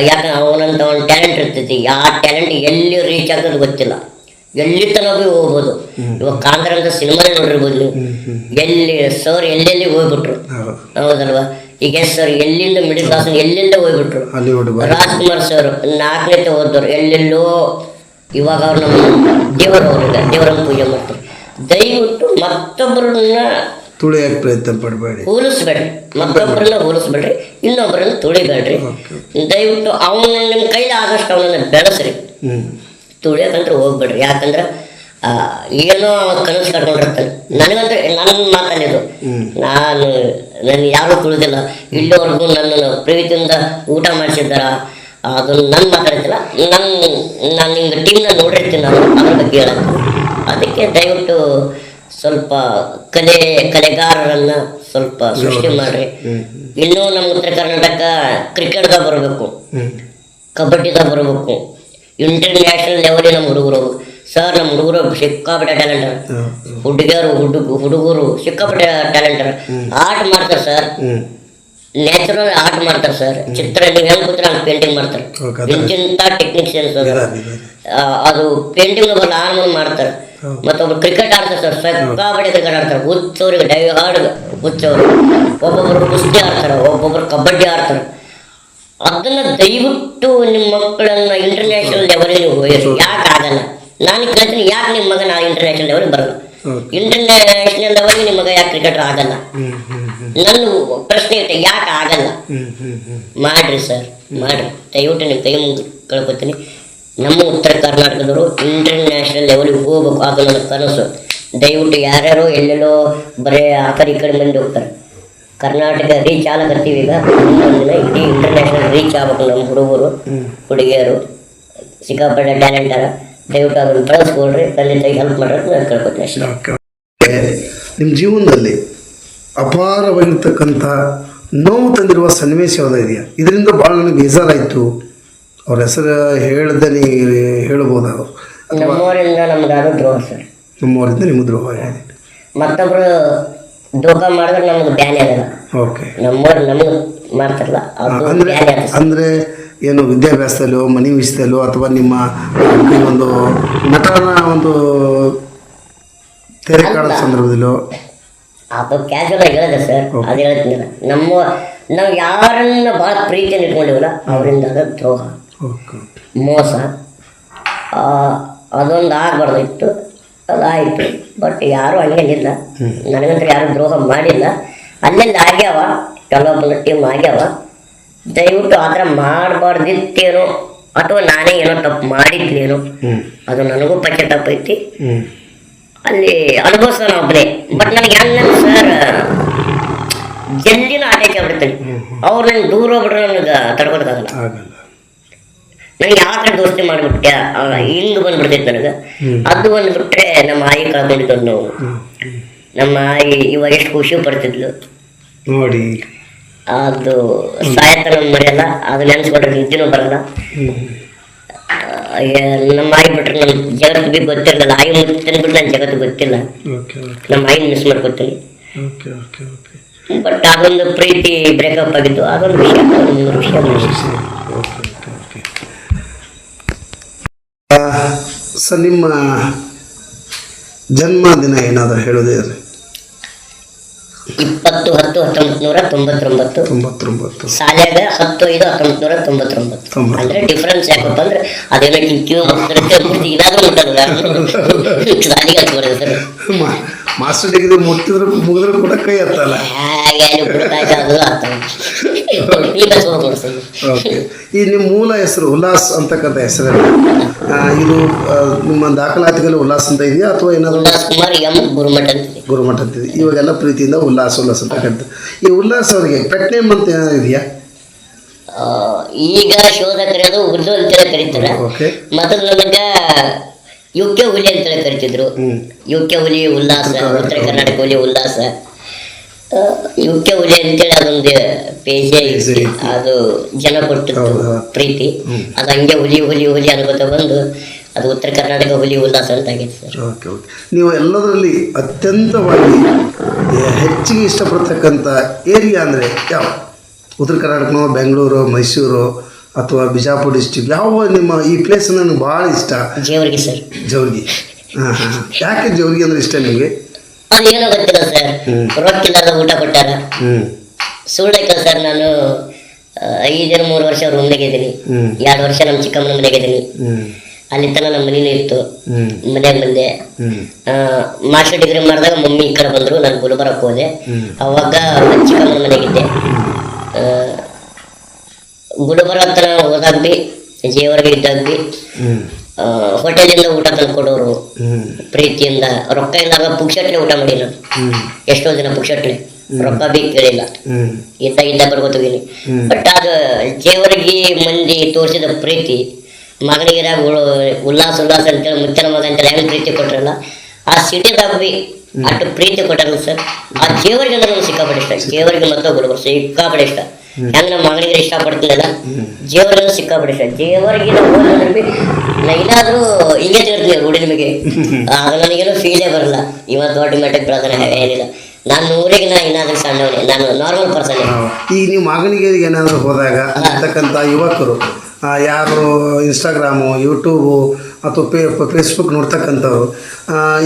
ಯಾಕಂದ್ರೆ ಅವನಂತ ಅವನ ಟ್ಯಾಲೆಂಟ್ ಇರ್ತೈತಿ. ಯಾವ ಟ್ಯಾಲೆಂಟ್ ಎಲ್ಲಿ ರೀಚ್ ಆಗೋದು ಗೊತ್ತಿಲ್ಲ. ಎಲ್ಲಿ ತನಕ ಹೋಗ್ಬೋದು. ಇವಾಗ ಕಾಂಗ್ರಂಗ ಅಂತ ಸಿನಿಮಾ ನೋಡಿರ್ಬೋದು ನೀವು ಎಲ್ಲಿ ಸರ್ ಎಲ್ಲೆಲ್ಲಿ ಹೋಗ್ಬಿಟ್ರು? ಹೌದು. ಹೌದಲ್ವಾ? ಈಗ ಸರ್ ಎಲ್ಲಿಂದ ಮಿಡಿಲ್ ಕ್ಲಾಸ್ ಎಲ್ಲಿಂದ ಹೋಗ್ಬಿಟ್ರು? ರಾಜ್ಕುಮಾರ್ ಸರ್ ನಾಲ್ಕನೇ ಓದೋರು ಎಲ್ಲೆಲ್ಲೋ ಇವಾಗ ಅವ್ರು ನಮ್ಮ ದೇವರು ಅವ್ರಿಗೆ ದೇವರನ್ನು ಪೂಜೆ ಮಾಡ್ತಾರೆ. ದಯವಿಟ್ಟು ಮತ್ತೊಬ್ಬರನ್ನ ತುಳಿಯಕ್ಕೆ ಪ್ರಯತ್ನ ಪಡಬೇಡಿ. ಹೋಲಿಸ್ಬೇಡ್ರಿ. ಮತ್ತೊಬ್ಬರನ್ನ ಹೋಲಿಸ್ಬೇಡ್ರಿ. ಇನ್ನೊಬ್ಬರನ್ನ ತುಳಿಬೇಡ್ರಿ. ದಯವಿಟ್ಟು ಅವನ ನಿಮ್ಮ ಕೈಲಿ ಆದಷ್ಟು ಅವನನ್ನ ಬೆಳೆಸ್ರಿ. ತುಳಿಯೋಕಂದ್ರೆ ಹೋಗ್ಬೇಡ್ರಿ. ಯಾಕಂದ್ರೆ ಏನೋ ಕನಸು ಕಟ್ಕೊಂಡಿರ್ತಾನೆ ನನಗಂದ್ರೆ ನನ್ನ ಮಾತಲ್ಲಿದು ನಾನು ನನ್ನ ಯಾರು ತುಳಿದಿಲ್ಲ. ಇಲ್ಲಿವರೆಗೂ ನನ್ನನ್ನು ಪ್ರೀತಿಯಿಂದ ಊಟ ಮಾಡಿಸಿದ್ದಾರ? ಅದು ನನ್ನ ಮಾತಾಡ್ತಿಲ್ಲ. ನನ್ನ ನಾನು ಹಿಂಗೆ ಟೀಮ್ನ ನೋಡಿರ್ತೀನಿ ನಾನು. ಅದ್ರ ಬಗ್ಗೆ ಹೇಳಕ್ಕೆ ಅದಕ್ಕೆ ದಯವಿಟ್ಟು ಸ್ವಲ್ಪ ಕಲೆ ಕಲೆಗಾರರನ್ನ ಸ್ವಲ್ಪ ಸೃಷ್ಟಿ ಮಾಡ್ರಿ. ಇನ್ನೂ ನಮ್ಮ ಉತ್ತರ ಕರ್ನಾಟಕ ಕ್ರಿಕೆಟ್ದಾಗ ಬರಬೇಕು. ಕಬಡ್ಡಿದಾಗ ಬರಬೇಕು. ಇಂಟರ್ನ್ಯಾಷನಲ್ ಲೆವೆಲಿಗೆ ನಮ್ಮ ಹುಡುಗರು ಸರ್ ನಮ್ಮ ಹುಡುಗರು ಸಿಕ್ಕಾಪಟ್ಟೆ ಟ್ಯಾಲೆಂಟ್ ಹುಡುಗಿಯರು ಹುಡುಗ ಹುಡುಗರು ಸಿಕ್ಕಾಪಟ್ಟೆ ಟ್ಯಾಲೆಂಟ್ ಆರ್ಟ್ ಮಾಡ್ತಾರೆ ಸರ್ ನ್ಯಾಚುರಲ್ ಆರ್ಟ್ ಮಾಡ್ತಾರೆ ಸರ್ ಚಿತ್ರ ನೀವು ಹೆಂಗೆ ಕೂತ್ರೆ ಹಂಗೆ ಪೇಂಟಿಂಗ್ ಮಾಡ್ತಾರೆ Okay, ಟೆಕ್ನಿಷಿಯನ್ ಸರ್ ಅದು ಪೇಂಟಿಂಗ್ ಬರಲ್ಲ ಆರ್ಮನ್ ಮಾಡ್ತಾರೆ. ಮತ್ತೊಬ್ರು ಕ್ರಿಕೆಟ್ ಆಡ್ತಾರೆ ಸರ್ ಸಿಕ್ಕಾಪಟ್ಟೆ ಕ್ರಿಕೆಟ್ ಆಡ್ತಾರೆ ಹುಚ್ಚವ್ರಿಗೆ ಡೈ ಹಾರ್ಡ್ ಹುಚ್ಚವ್ರು ಒಬ್ಬೊಬ್ರು ಕುಸ್ತಿ ಆಡ್ತಾರೆ ಒಬ್ಬೊಬ್ರು ಕಬಡ್ಡಿ ಆಡ್ತಾರೆ ಅದನ್ನ ದಯವಿಟ್ಟು ನಿಮ್ಮ ಮಕ್ಕಳನ್ನ ಇಂಟರ್ನ್ಯಾಷನಲ್ ಲೆವೆಲ್ಗೆ ಹೋಯ್ತು ಯಾಕೆ ಆಗಲ್ಲ? ನಾನು ಕೇಳ್ತೀನಿ ಯಾಕೆ ನಿಮ್ಮ ಮಗ ನಾ ಇಂಟರ್ನ್ಯಾಷನಲ್ ಲೆವೆಲ್ ಬರಲ್ಲ. ಇಂಟರ್ನ್ಯಾಷನಲ್ ಲೆವೆಲ್ಗೆ ನಿಮ್ಮ ಮಗ ಯಾಕೆ ಕ್ರಿಕೆಟರ್ ಆಗಲ್ಲ? ನನ್ನ ಪ್ರಶ್ನೆ ಐತೆ ಯಾಕೆ ಆಗಲ್ಲ? ಮಾಡ್ರಿ ಸರ್ ಮಾಡ್ರಿ. ದಯವಿಟ್ಟು ನಿಮ್ಮ ಕೈ ಮುಂದೆ ಕೇಳ್ಕೊತೀನಿ. ನಮ್ಮ ಉತ್ತರ ಕರ್ನಾಟಕದವರು ಇಂಟರ್ನ್ಯಾಷನಲ್ ಲೆವೆಲ್ಗೆ ಹೋಗ್ಬೇಕು ಆಗಲ್ಲ ನನ್ನ ಕನಸು. ದಯವಿಟ್ಟು ಯಾರ್ಯಾರೋ ಎಲ್ಲೆಲ್ಲೋ ಬರೀ ಆ ಕಡೆ ಈ ಕಡೆ ಮಂದಿ ಹೋಗ್ತಾರೆ. ಕರ್ನಾಟಕ ರೀಚ್ ಆಗಕತ್ತೀವಿ ಈಗ. ದಿನ ಇಡೀ ಇಂಟರ್ನ್ಯಾಷನಲ್ ರೀಚ್ ಆಗ್ಬೇಕು ನಮ್ಮ ಹುಡುಗರು ಹುಡುಗಿಯರು. ಸಿಕ್ಕಾಪಟ್ಟೆ ಟ್ಯಾಲೆಂಟ್ ಅರ ದಯವಿಟ್ಟು ಅದನ್ನು ಬಳಸ್ಕೊಳ್ರಿ ತಂದೆ ತಾಯಿ ಹೆಲ್ಪ್ ಅಂತ ನಾನು ಕೇಳ್ಕೊತೀನಿ ಅಷ್ಟೇ. ನಿಮ್ಮ ಜೀವನದಲ್ಲಿ ಅಪಾರವಾಗಿರ್ತಕ್ಕಂಥ ನೋವು ತಂದಿರುವ ಸನ್ನಿವೇಶ ಯಾವುದೋ ಇದೆಯಾ? ಇದರಿಂದ ಭಾಳ ನನಗೆ ಬೇಜಾರಾಯಿತು. ಅವ್ರ ಹೆಸರು ಹೇಳ್ದೆ ನೀ ಹೇಳ್ಬೋದು ಅವರು ನಮ್ಮವರಿಂದ ಅದು ದ್ರೋಹ ಸರ್. ನಮ್ಮವರಿಂದ ನಿಮ್ಮ ದ್ರೋಹ ಮತ್ತೊಬ್ಬರು ಮತ್ತೊಬ್ರು ದೋಖ ಮಾಡಿದ್ರೆ ನಮಗೆ ಬ್ಯಾನ್ ಆಗಲ್ಲ ಓಕೆ ನಮ್ಮವ್ರು ನಮಗೆ ಮಾಡ್ತಾರಲ್ಲ ಅದು ಅಂದ್ರೆ ಬ್ಯಾನೆ ಅಂದರೆ ಏನು ವಿದ್ಯಾಭ್ಯಾಸದಲ್ಲೋ ಮನೆ ವಿಷಯದಲ್ಲೋ ಅಥವಾ ನಿಮ್ಮ ಒಂದು ನಟನ ಒಂದು ತೆರೆ ಕಾಣೋ ಸಂದರ್ಭದಲ್ಲೋ? ಅದು ಕ್ಯಾಶುವಲ್ ಆಗಿ ಹೇಳಿದೆ ಸರ್ ಅದು ಹೇಳ್ತೀನಿ ನಮ್ಮ ನಾವು ಯಾರನ್ನ ಭಾಳ ಪ್ರೀತಿಯನ್ನು ಇಟ್ಕೊಂಡಿವಲ್ಲ ಅವರಿಂದ ಅದು ದ್ರೋಹ. ಮೋಸ. ಅದೊಂದು ಅದೊಂದು ಆಗ್ಬಾರ್ದಿತ್ತು ಅದಾಯಿತು ಬಟ್ ಯಾರೂ ಹಂಗೇನಿಲ್ಲ ನನಗಂದ್ರೆ ಯಾರು ದ್ರೋಹ ಮಾಡಿಲ್ಲ. ಅಲ್ಲೆಲ್ಲ ಆಗ್ಯಾವ. ಕೆಲವೊಬ್ಬನ ಟೀಮ್ ಆಗ್ಯಾವ. ದಯವಿಟ್ಟು ಆ ಥರ ಮಾಡಬಾರ್ದಿತ್ತೇನೋ ಅಥವಾ ನಾನೇ ಏನೋ ತಪ್ಪು ಮಾಡಿದ್ನೇನೋ ಅದು ನನಗೂ ಪಚ್ಚೆ ತಪ್ಪೈತಿ. ಹ್ಞೂ ಅಲ್ಲಿ ಅನುಭವಿಸೋಣ ಒಬ್ಬನೇ ಬಟ್ ನನಗೆ ಹೆಂಗ ಸರ್ ಜಲ್ದಿನ ಆಟಕ್ಕೆ ಆಗ್ಬಿಡ್ತೀನಿ. ಅವ್ರು ನಂಗೆ ದೂರ ಹೋಗ್ಬಿಟ್ರೆ ನನಗೆ ತಡ್ಕೊಳಕ್ಕಾಗಲ್ಲ. ಆಗಲ್ಲ. ನನಗೆ ಯಾವ ಕಡೆ ದೋಸ್ತಿ ಮಾಡಿಬಿಟ್ಟೆ ಇಲ್ಲಿ ಬಂದ್ಬಿಡ್ತೈತೆ ನನಗೆ. ಅದು ಬಂದ್ಬಿಟ್ರೆ ನಮ್ಮ ಆಯಿ ಕಳ್ಕೊಂಡಿದ್ದು ನೋವು. ನಮ್ಮ ಆಯಿ ಇವಾಗ ಎಷ್ಟು ಖುಷಿ ಪಡ್ತಿದ್ಲು. ನೋಡಿ. ಅದು ಸಾಯತನ ಮರೆಯಲ್ಲ ಅದು ನೆನೆಸ್ಕೊಂಡ್ರೆ ನಿದ್ದೆನೂ ಬರಲ್ಲ. ನಮ್ಮ ಆಯಿ ಬಿಟ್ರೆ ನನ್ನ ಜಗತ್ತು ಬಿ ಗೊತ್ತಿರಲಿಲ್ಲ ಆಯಿ ಮುತ್ತಿನ ಬಿಟ್ಟು ನನ್ನ ಜಗತ್ತು ಗೊತ್ತಿಲ್ಲ. ನಮ್ಮ ಆಯಿ ಮಿಸ್ ಮಾಡ್ಕೊತೀನಿ ಬಟ್ ಅದೊಂದು ಪ್ರೀತಿ ಬ್ರೇಕಪ್ ಆಗಿದ್ದು ಅದೊಂದು ವಿಷಯ ವಿಷಯ ಮುಗಿಸಿ ಓಕೆ ಓಕೆ ಓಕೆ ಸರ್ ನಿಮ್ಮ ಜನ್ಮದಿನ ಏನಾದರೂ ಹೇಳೋದಿದ್ರೆ ಇಪ್ಪತ್ತು ಹತ್ತು ಹತ್ತೊಂಬತ್ತು ನೂರ ತೊಂಬತ್ತೊಂಬತ್ತು. ತೊಂಬತ್ತೊಂಬತ್ತು. ಸಾಲ್ಯಾಗ ಹತ್ತು ಐದು ಹತ್ತೊಂಬತ್ತು ನೂರ ತೊಂಬತ್ತೊಂಬತ್ತು. ತೊಂಬತ್ತು. ಅಂದ್ರೆ ಡಿಫ್ರೆನ್ಸ್ ಯಾಕಪ್ಪ ಅಂದ್ರೆ ಅದೇನೋ ಮುಗಿದ್ರೆ ಏನಾದ್ರೂ ಮುಟ್ಟಲ್ಲ <laughs> ಹತ್ತು ಬರೋದು ಸರ್. ಮಾಸ್ಟರ್ ಡಿಗ್ರಿ ಮುಟ್ಟಿದ್ರು ಮುಗಿದ್ರು ಕೂಡ ಕೈ ಹತ್ತಲ್ಲ ಓಕೆ ಈ ನಿಮ್ಮ ಮೂಲ ಹೆಸರು ಉಲ್ಲಾಸ್ ಅಂತಕ್ಕಂಥ ಹೆಸರು ಇದು ನಿಮ್ಮ ದಾಖಲಾತಿಗಳು ಉಲ್ಲಾಸ್ ಅಂತ ಇದೆಯಾ ಅಥವಾ ಏನಾದರೂ? ಗುರುಮಠ ಗುರುಮಠ ಅಂತಿದೆ ಇವಾಗೆಲ್ಲ ಪ್ರೀತಿಯಿಂದ ಉಲ್ಲಾಸ್ ಉಲ್ಲಾಸ್ ಅಂತ ಕರೀತಾರೆ ಈ ಉಲ್ಲಾಸ್ ಅವರಿಗೆ ಪೆಟ್ ನೇಮ್ ಅಂತ ಏನಾದ್ರು ಇದೆಯಾ? ಈಗ ಶೋಧ ಕರೆಯೋದು ಉರ್ದು ಅಂತ ಕರೀತಾರೆ. ಮೊದಲು ನನಗ ಯು ಕೆ ಹುಲಿ ಅಂತೇಳಿ ಕರಿತಿದ್ರು. ಯು ಕೆ ಹುಲಿ ಉಲ್ಲಾಸ ಉತ್ತರ ಕರ್ನಾಟಕ ಹುಲಿ. ಉಲ್ಲಾಸ. ಯು ಕೆ ಹುಲಿ ಅಂತೇಳಿ ಅದೊಂದು ಪೇಜೇ ಅದು ಜನ ಕೊಟ್ಟಿದ್ದು. ಪ್ರೀತಿ. ಅದು ಹಂಗೆ ಹುಲಿ ಹುಲಿ ಹುಲಿ ಅನ್ಕೋತ ಬಂದು ಅದು ಉತ್ತರ ಕರ್ನಾಟಕ ಹುಲಿ ಉಲ್ಲಾಸ ಅಂತ ಆಗೈತೆ ಸರ್. Okay okay. ನೀವು ಎಲ್ಲದರಲ್ಲಿ ಅತ್ಯಂತವಾಗಿ ಹೆಚ್ಚಿಗೆ ಇಷ್ಟಪಡ್ತಕ್ಕಂಥ ಏರಿಯಾ ಅಂದರೆ ಯಾವ ಉತ್ತರ ಕರ್ನಾಟಕನೋ ಬೆಂಗಳೂರು ಮೈಸೂರು ಅಥವಾ ಬಿಜಾಪುರ ಡಿಸ್ಟಿಕ್ ಯಾವ ನಿಮ್ಮ ಈ ಪ್ಲೇಸ್ ನನಗೆ ಭಾಳ ಇಷ್ಟ. ಜೇವರ್ಗಿ ಸರ್. ಜೌರ್ಗಿ. ಹಾಂ ಹಾಂ ಯಾಕೆ ಜೌರ್ಗಿ ಅಂದ್ರೆ ಇಷ್ಟ ನಿಮಗೆ? ಅಲ್ಲಿ ಏನೋ ಗೊತ್ತಿಲ್ಲ ಸರ್. ರೊಕ್ಕಿಲ್ಲದ ಊಟ ಕೊಟ್ಟಾರ ಸುಳ್ಳಕ್ಕೆ ಸರ್ ನಾನು ಐದರ ಮೂರು ವರ್ಷ ರೂಮ್ನಾಗ ಇದ್ದೀನಿ. ಎರಡು ವರ್ಷ ನಮ್ಮ ಚಿಕ್ಕಮ್ಮನ ಮನೆಗೆ ಇದ್ದೀನಿ. ಅಲ್ಲಿ ತನಕ ನಮ್ಮ ಮನೇಲಿ ಇತ್ತು. ಮನೆಗೆ ಬಂದೆ. ಮಾಸ್ಟರ್ ಡಿಗ್ರಿ ಮಾಡಿದಾಗ ಮಮ್ಮಿ ಈ ಕಡೆ ಬಂದರು ನಾನು ಗುಲ್ಬರ್ಗಕ್ಕೆ ಹೋದೆ. ಅವಾಗ ಚಿಕ್ಕಮ್ಮನ ಮನೆಗಿದ್ದೆ ಆ, ಗುಲ್ಬರ್ಗ ಹತ್ರ ಹೋದಾಗ ಜೇವರಿಗೆ ಜೇವರ್ಗೆ ಆ, ಹೋಟೆಲಿಂದ ಊಟ ತಂದ್ಕೊಡೋರು ಪ್ರೀತಿಯಿಂದ ರೊಕ್ಕ ಇಲ್ಲಾಗ ಪುಕ್ಷಟ್ಲೆ ಊಟ ಮಾಡಿಲ್ಲ. ಎಷ್ಟೋ ದಿನ ಪುಕ್ಷಟ್ಲೆ. ರೊಕ್ಕ ಬಿ ಕೇಳಿಲ್ಲ. ಇದ್ದ ಇದ್ದ ಬರ್ಕೋತೀವಿ ಹ್ಮ್. ಬಟ್ ಅದು ಜೇವರಿಗೆ ಮಂದಿ ತೋರಿಸಿದ ಪ್ರೀತಿ ಮಗನಿಗಿರಾಗ ಉಲ್ಲಾಸ ಉಲ್ಲಾಸ ಅಂತೇಳಿ ಮುಚ್ಚನ ಮಗ ಅಂತೇಳಿ ಹೆಂಗ್ ಪ್ರೀತಿ ಕೊಟ್ರಲ್ಲ ಆ ಸಿಟಿದಾಗ ಬಿ ಅಷ್ಟು ಪ್ರೀತಿ ಕೊಟ್ಟಾರಲ್ಲ ಸರ್. ಆ ಜೇವರ್ಗೆ ನಮ್ಗೆ ಸಿಕ್ಕಾಪಟ್ಟೆ ಇಷ್ಟ. ದೇವರಿಗೆ ಮತ್ತು ಸಿಕ್ಕಾಪಟ್ಟೆ ಇಷ್ಟ. ಹೆಂಗ್ ನಮ್ಮ ಮಗನಿಗೆ ಇಷ್ಟಪಡ್ತಿಲ್ಲ ಜೇವರಿಗೂ ಸಿಕ್ಕಾಪಟ್ಟೆ ಇಷ್ಟ. ಜೇವರಿಗೆ ನಾ ಇಲ್ಲಾದ್ರೂ ಹಿಂಗೆ ತಿಳಿದ್ವಿ ಹುಡುಗಿ ನಿಮಗೆ ಆಗ ನನಗೇನು ಫೀಲೇ ಬರಲ್ಲ. ಇವತ್ತು ದೊಡ್ಡ ಮಟ್ಟಕ್ಕೆ ಏನಿಲ್ಲ ನಾನು ಊರಿಗೆ ನಾ ಇನ್ನಾದ್ರೂ ಸಣ್ಣವನೇ. ನಾನು ನಾರ್ಮಲ್ ಪರ್ಸನ್ ಈಗ ನೀವು ಮಗನಿಗೆ ಏನಾದರೂ ಹೋದಾಗ ಅಲ್ಲಿರ್ತಕ್ಕಂಥ ಯುವಕರು ಯಾರು ಇನ್ಸ್ಟಾಗ್ರಾಮು ಯೂಟ್ಯೂಬು ಅಥವಾ ಪೇ ಫೇಸ್ಬುಕ್ ನೋಡ್ತಕ್ಕಂಥವ್ರು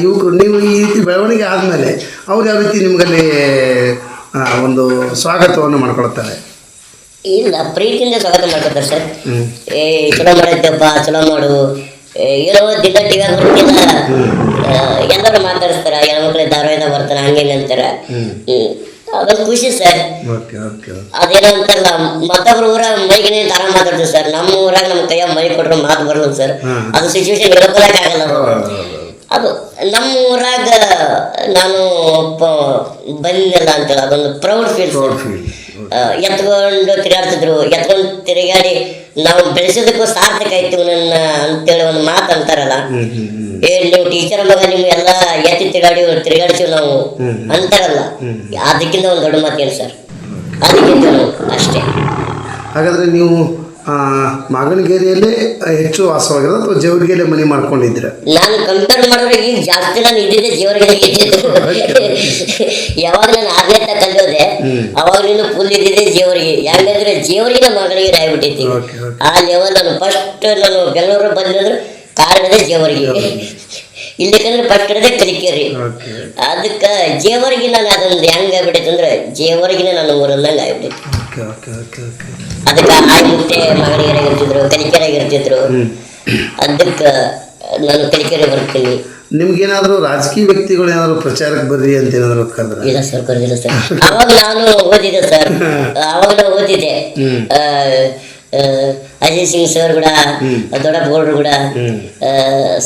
ಯುವಕರು ನೀವು ಈ ರೀತಿ ಬೆಳವಣಿಗೆ ಆದಮೇಲೆ ಅವ್ರು ಯಾವ ರೀತಿ ನಿಮಗಲ್ಲಿ ಒಂದು ಸ್ವಾಗತವನ್ನು ಮಾಡ್ಕೊಳ್ತಾರೆ? ಇಲ್ಲ ಪ್ರೀತಿಯಿಂದ ಸ್ವಾಗತ ಮಾಡ್ಕೊತಾರೆ ಸರ್. ಏ ಚಲೋ ಮಾಡೈತಪ್ಪ ಚಲೋ ಮಾಡು. ಏನೋ ದಿನ ಟಿವಿ ಬರ್ತಿಲ್ಲ ಎಲ್ಲರೂ ಮಾತಾಡಿಸ್ತಾರ ಹೆಣ್ಮಕ್ಳು ಧಾರಾವಾಹಿದಾಗ ಬರ್ತಾರ ಹಂಗೆ ಅಂತಾರ. ಅದೊಂದು ಖುಷಿ ಸರ್. ಅದೇನೋ ಅಂತಾರಲ್ಲ ಮತ್ತೊಬ್ರು ಊರ ಮೈಗೆ ತರ ಮಾತಾಡ್ತೀವಿ ಸರ್. ನಮ್ಮ ಊರಾಗ ನಮ್ಮ ಕೈಯಾಗ ಮೈ ಕೊಟ್ರೆ ಮಾತು ಬರಲ್ಲ ಸರ್. ಅದು ಸಿಚುವೇಶನ್ ಆಗಲ್ಲ. ಅದು. ನಮ್ಮ ಊರಾಗ ನಾನು ಬಂದಿಲ್ಲ ಅಂತೇಳಿ ಅದೊಂದು ಪ್ರೌಡ್ ಫೀಲ್ Proud feel. ಎತ್ಕೊಂಡು ತಿರುಗಾಡ್ತಿದ್ರು. ಎತ್ಕೊಂಡು ತಿರುಗಾಡಿ ನಾವು ಬೆಳೆಸೋದಕ್ಕೂ ಸಾರ್ಥಕ ಆಯ್ತು ನನ್ನ ಅಂತೇಳಿ ಒಂದು ಮಾತು ಅಂತಾರಲ್ಲ. ಏ ನೀವು ಟೀಚರ್ ಮಗ ನಿಮ್ಗೆ ಎಲ್ಲ ಎತ್ತಿ ತಿರುಗಾಡಿ ತಿರುಗಾಡ್ತೀವಿ ನಾವು. ಅಂತಾರಲ್ಲ. ಅದಕ್ಕಿಂತ ಒಂದು ದೊಡ್ಡ ಮಾತೇನು ಸರ್? ಅದಕ್ಕಿಂತ ಅಷ್ಟೇ. ಹಾಗಾದ್ರೆ ನೀವು ಆ, ಮಾಗನಗೇರಿಯಲ್ಲೇ ಹೆಚ್ಚು ವಾಸವಾಗಿರೋದು ಅಥವಾ ಮನಿ ಮನೆ ಮಾಡ್ಕೊಂಡಿದ್ರೆ ನಾನು ಕಂಪೇರ್ ಮಾಡಿದ್ರೆ ಈಗ ಜಾಸ್ತಿ ನಾನು ಇದ್ದಿದ್ದೆ ಜೀವರಿಗೆ ಯಾವಾಗ ನಾನು ಆದ್ಯತೆ ಕಲಿಯೋದೆ ಅವಾಗಲೂ ಫುಲ್ ಇದ್ದಿದ್ದೆ ಜೇವರಿಗೆ. ಯಾಕಂದ್ರೆ ಜೇವರಿಗೆ ನಮ್ಮ ಮಗಳಿಗೆ ಆಗ್ಬಿಟ್ಟೈತಿ ಓಕೆ ಓಕೆ. ಆ ಲೆವೆಲ್ ನಾನು ಫಸ್ಟ್ ನಾನು ಬೆಂಗಳೂರು ಬಂದಿದ್ರು ಕಾರಣದೇ ಜೇವರಿಗೆ. ಇಲ್ಲಿಕಂದ್ರೆ ಇರೋದೇ ಕಲಿಕೇರಿ ಅದಕ್ಕೆ ಜೇವರಿಗೆ ನಾನು ಅದೊಂದು ಹೆಂಗ್ ಆಗ್ಬಿಟ್ಟೈತೆ. ಅಂದ್ರೆ ಜೇವರಿಗೆ ನನ್ನ ಊರಲ್ಲಂಗೆ ಆಗ್ಬಿಟ್ಟೈತಿ ಅದಕ್ಕೆ ಆಯ್ ಮುತ್ತೆ ಮಗನಿಗರಾಗಿರ್ತಿದ್ರು ಕಲಿಕೆರಾಗಿರ್ತಿದ್ರು ಇರ್ತಿದ್ರು. ಅದಕ್ಕೆ ನಾನು ಕಲಿಕೆರೆ ಬರ್ತೀನಿ. ನಿಮ್ಗೇನಾದರೂ ರಾಜಕೀಯ ವ್ಯಕ್ತಿಗಳು ಏನಾದರೂ ಪ್ರಚಾರಕ್ಕೆ ಬರ್ರಿ ಅಂತ ಏನಾದರೂ ಕರೆದ್ರೆ? ಇಲ್ಲ ಸರ್ ಕರೆದಿಲ್ಲ ಸರ್. ಅವಾಗ ನಾನು ಓದಿದೆ ಸರ್. <laughs> ಅವಾಗ ನಾನು ಆ, ಅಜಯ್ ಸಿಂಗ್ ಸರ್ ಕೂಡ ದೊಡ್ಡ ಬೋರ್ಡ್ ಕೂಡ.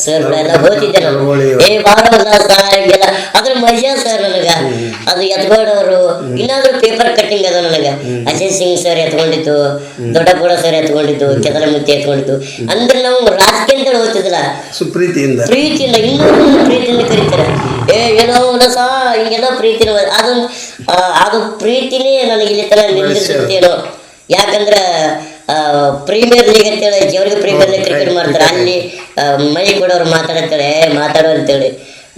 ಸರ್ ಕೂಡ ಎಲ್ಲ ನಾನು ಚಳವಳಿ. ಏ ಹಿಂಗೆಲ್ಲ ಅದ್ರ ಮಜಾ ಸರ್ ನನಗ. ಅದು ಎತ್ಕೊಂಡವರು. ಇನ್ನಾದ್ರೂ ಪೇಪರ್ ಕಟ್ಟಿಂಗ್ ಅದ ನನಗ. ಅಜಯ್ ಸಿಂಗ್ ಸರ್ ಎತ್ಕೊಂಡಿತ್ತು ದೊಡ್ಡ ಬೋರ್ಡ ಸರ್ ಎತ್ಕೊಂಡಿದ್ದು ಕೆದರ ಮುತ್ತಿ ಎತ್ಕೊಂಡಿದ್ದು. ಅಂದ್ರೆ ನಾವು ರಾಜಕೀಯ ಅಂತ ಓದ್ತಿದ್ದಿಲ್ಲ ಸುಪ್ರೀತಿಯಿಂದ. ಪ್ರೀತಿಯಿಂದ ಇನ್ನೊಂದು ಪ್ರೀತಿಯಿಂದ ಕರೀತಾರೆ. ಏ ಏನೋ ನಸ ಹಿಂಗೆಲ್ಲ ಪ್ರೀತಿನ ಅದು ಅದು ಪ್ರೀತಿನೇ ನನಗೆ ಇಲ್ಲಿ ತರ ನಿಲ್ಲಿಸುತ್ತೇನೋ ಯಾಕಂದ್ರೆ ಪ್ರೀಮಿಯರ್ ಲೀಗ್ ಅಂತೇಳಿ ಜವರಿಗೆ ಪ್ರೀಮಿಯರ್ ಲೀಗ್ ಕ್ರಿಕೆಟ್ ಮಾಡ್ತಾರೆ. ಅಲ್ಲಿ ಮೈ ಕೊಡೋರು ಮಾತಾಡ್ತಾರೆ ಮಾತಾಡೋ ಮಾತಾಡು ಅಂತೇಳಿ.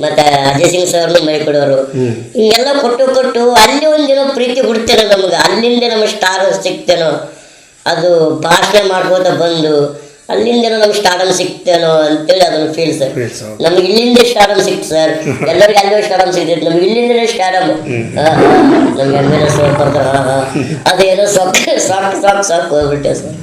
ಮತ್ತೆ ಅಜಯ್ ಸಿಂಗ್ ಸರ್ನು ಮೈ ಕೊಡೋರು. ಹಿಂಗೆಲ್ಲ ಕೊಟ್ಟು ಕೊಟ್ಟು ಅಲ್ಲಿ ಒಂದಿನ ಪ್ರೀತಿ ಹುಡ್ತೇನೋ ನಮ್ಗೆ. ಅಲ್ಲಿಂದ ನಮಗೆ ಸ್ಟಾರ್ ಸಿಗ್ತೇನೋ. ಅದು ಭಾಷಣ ಮಾಡ್ಕೋತ ಬಂದು ಅಲ್ಲಿಂದ ನಮ್ಗೆ ಸ್ಟಾರ್ಡಮ್ ಸಿಗ್ತೇನೋ ಅಂತೇಳಿ ಅದನ್ನು ಫೀಲ್ ಸರ್ ನಮ್ಗೆ ಇಲ್ಲಿಂದ ಸ್ಟಾರ್ಡಮ್ ಸಿಕ್ತು ಸರ್ <laughs> ಎಲ್ಲರಿಗೆ ಅಲ್ಲೇ ಸ್ಟಾರ್ಡಮ್ ಸಿಗ್ತೈತೆ ನಮ್ಗೆ ಇಲ್ಲಿಂದಲೇ ಸ್ಟಾರ್ಡಮ್ ನಮ್ಗೆ ಬರ್ತಾರೆ. ಅದೇನೋ ಸಾಕು ಸಾಕು ಸಾಕು ಸಾಕು ಹೋಗ್ಬಿಟ್ಟೆ ಸರ್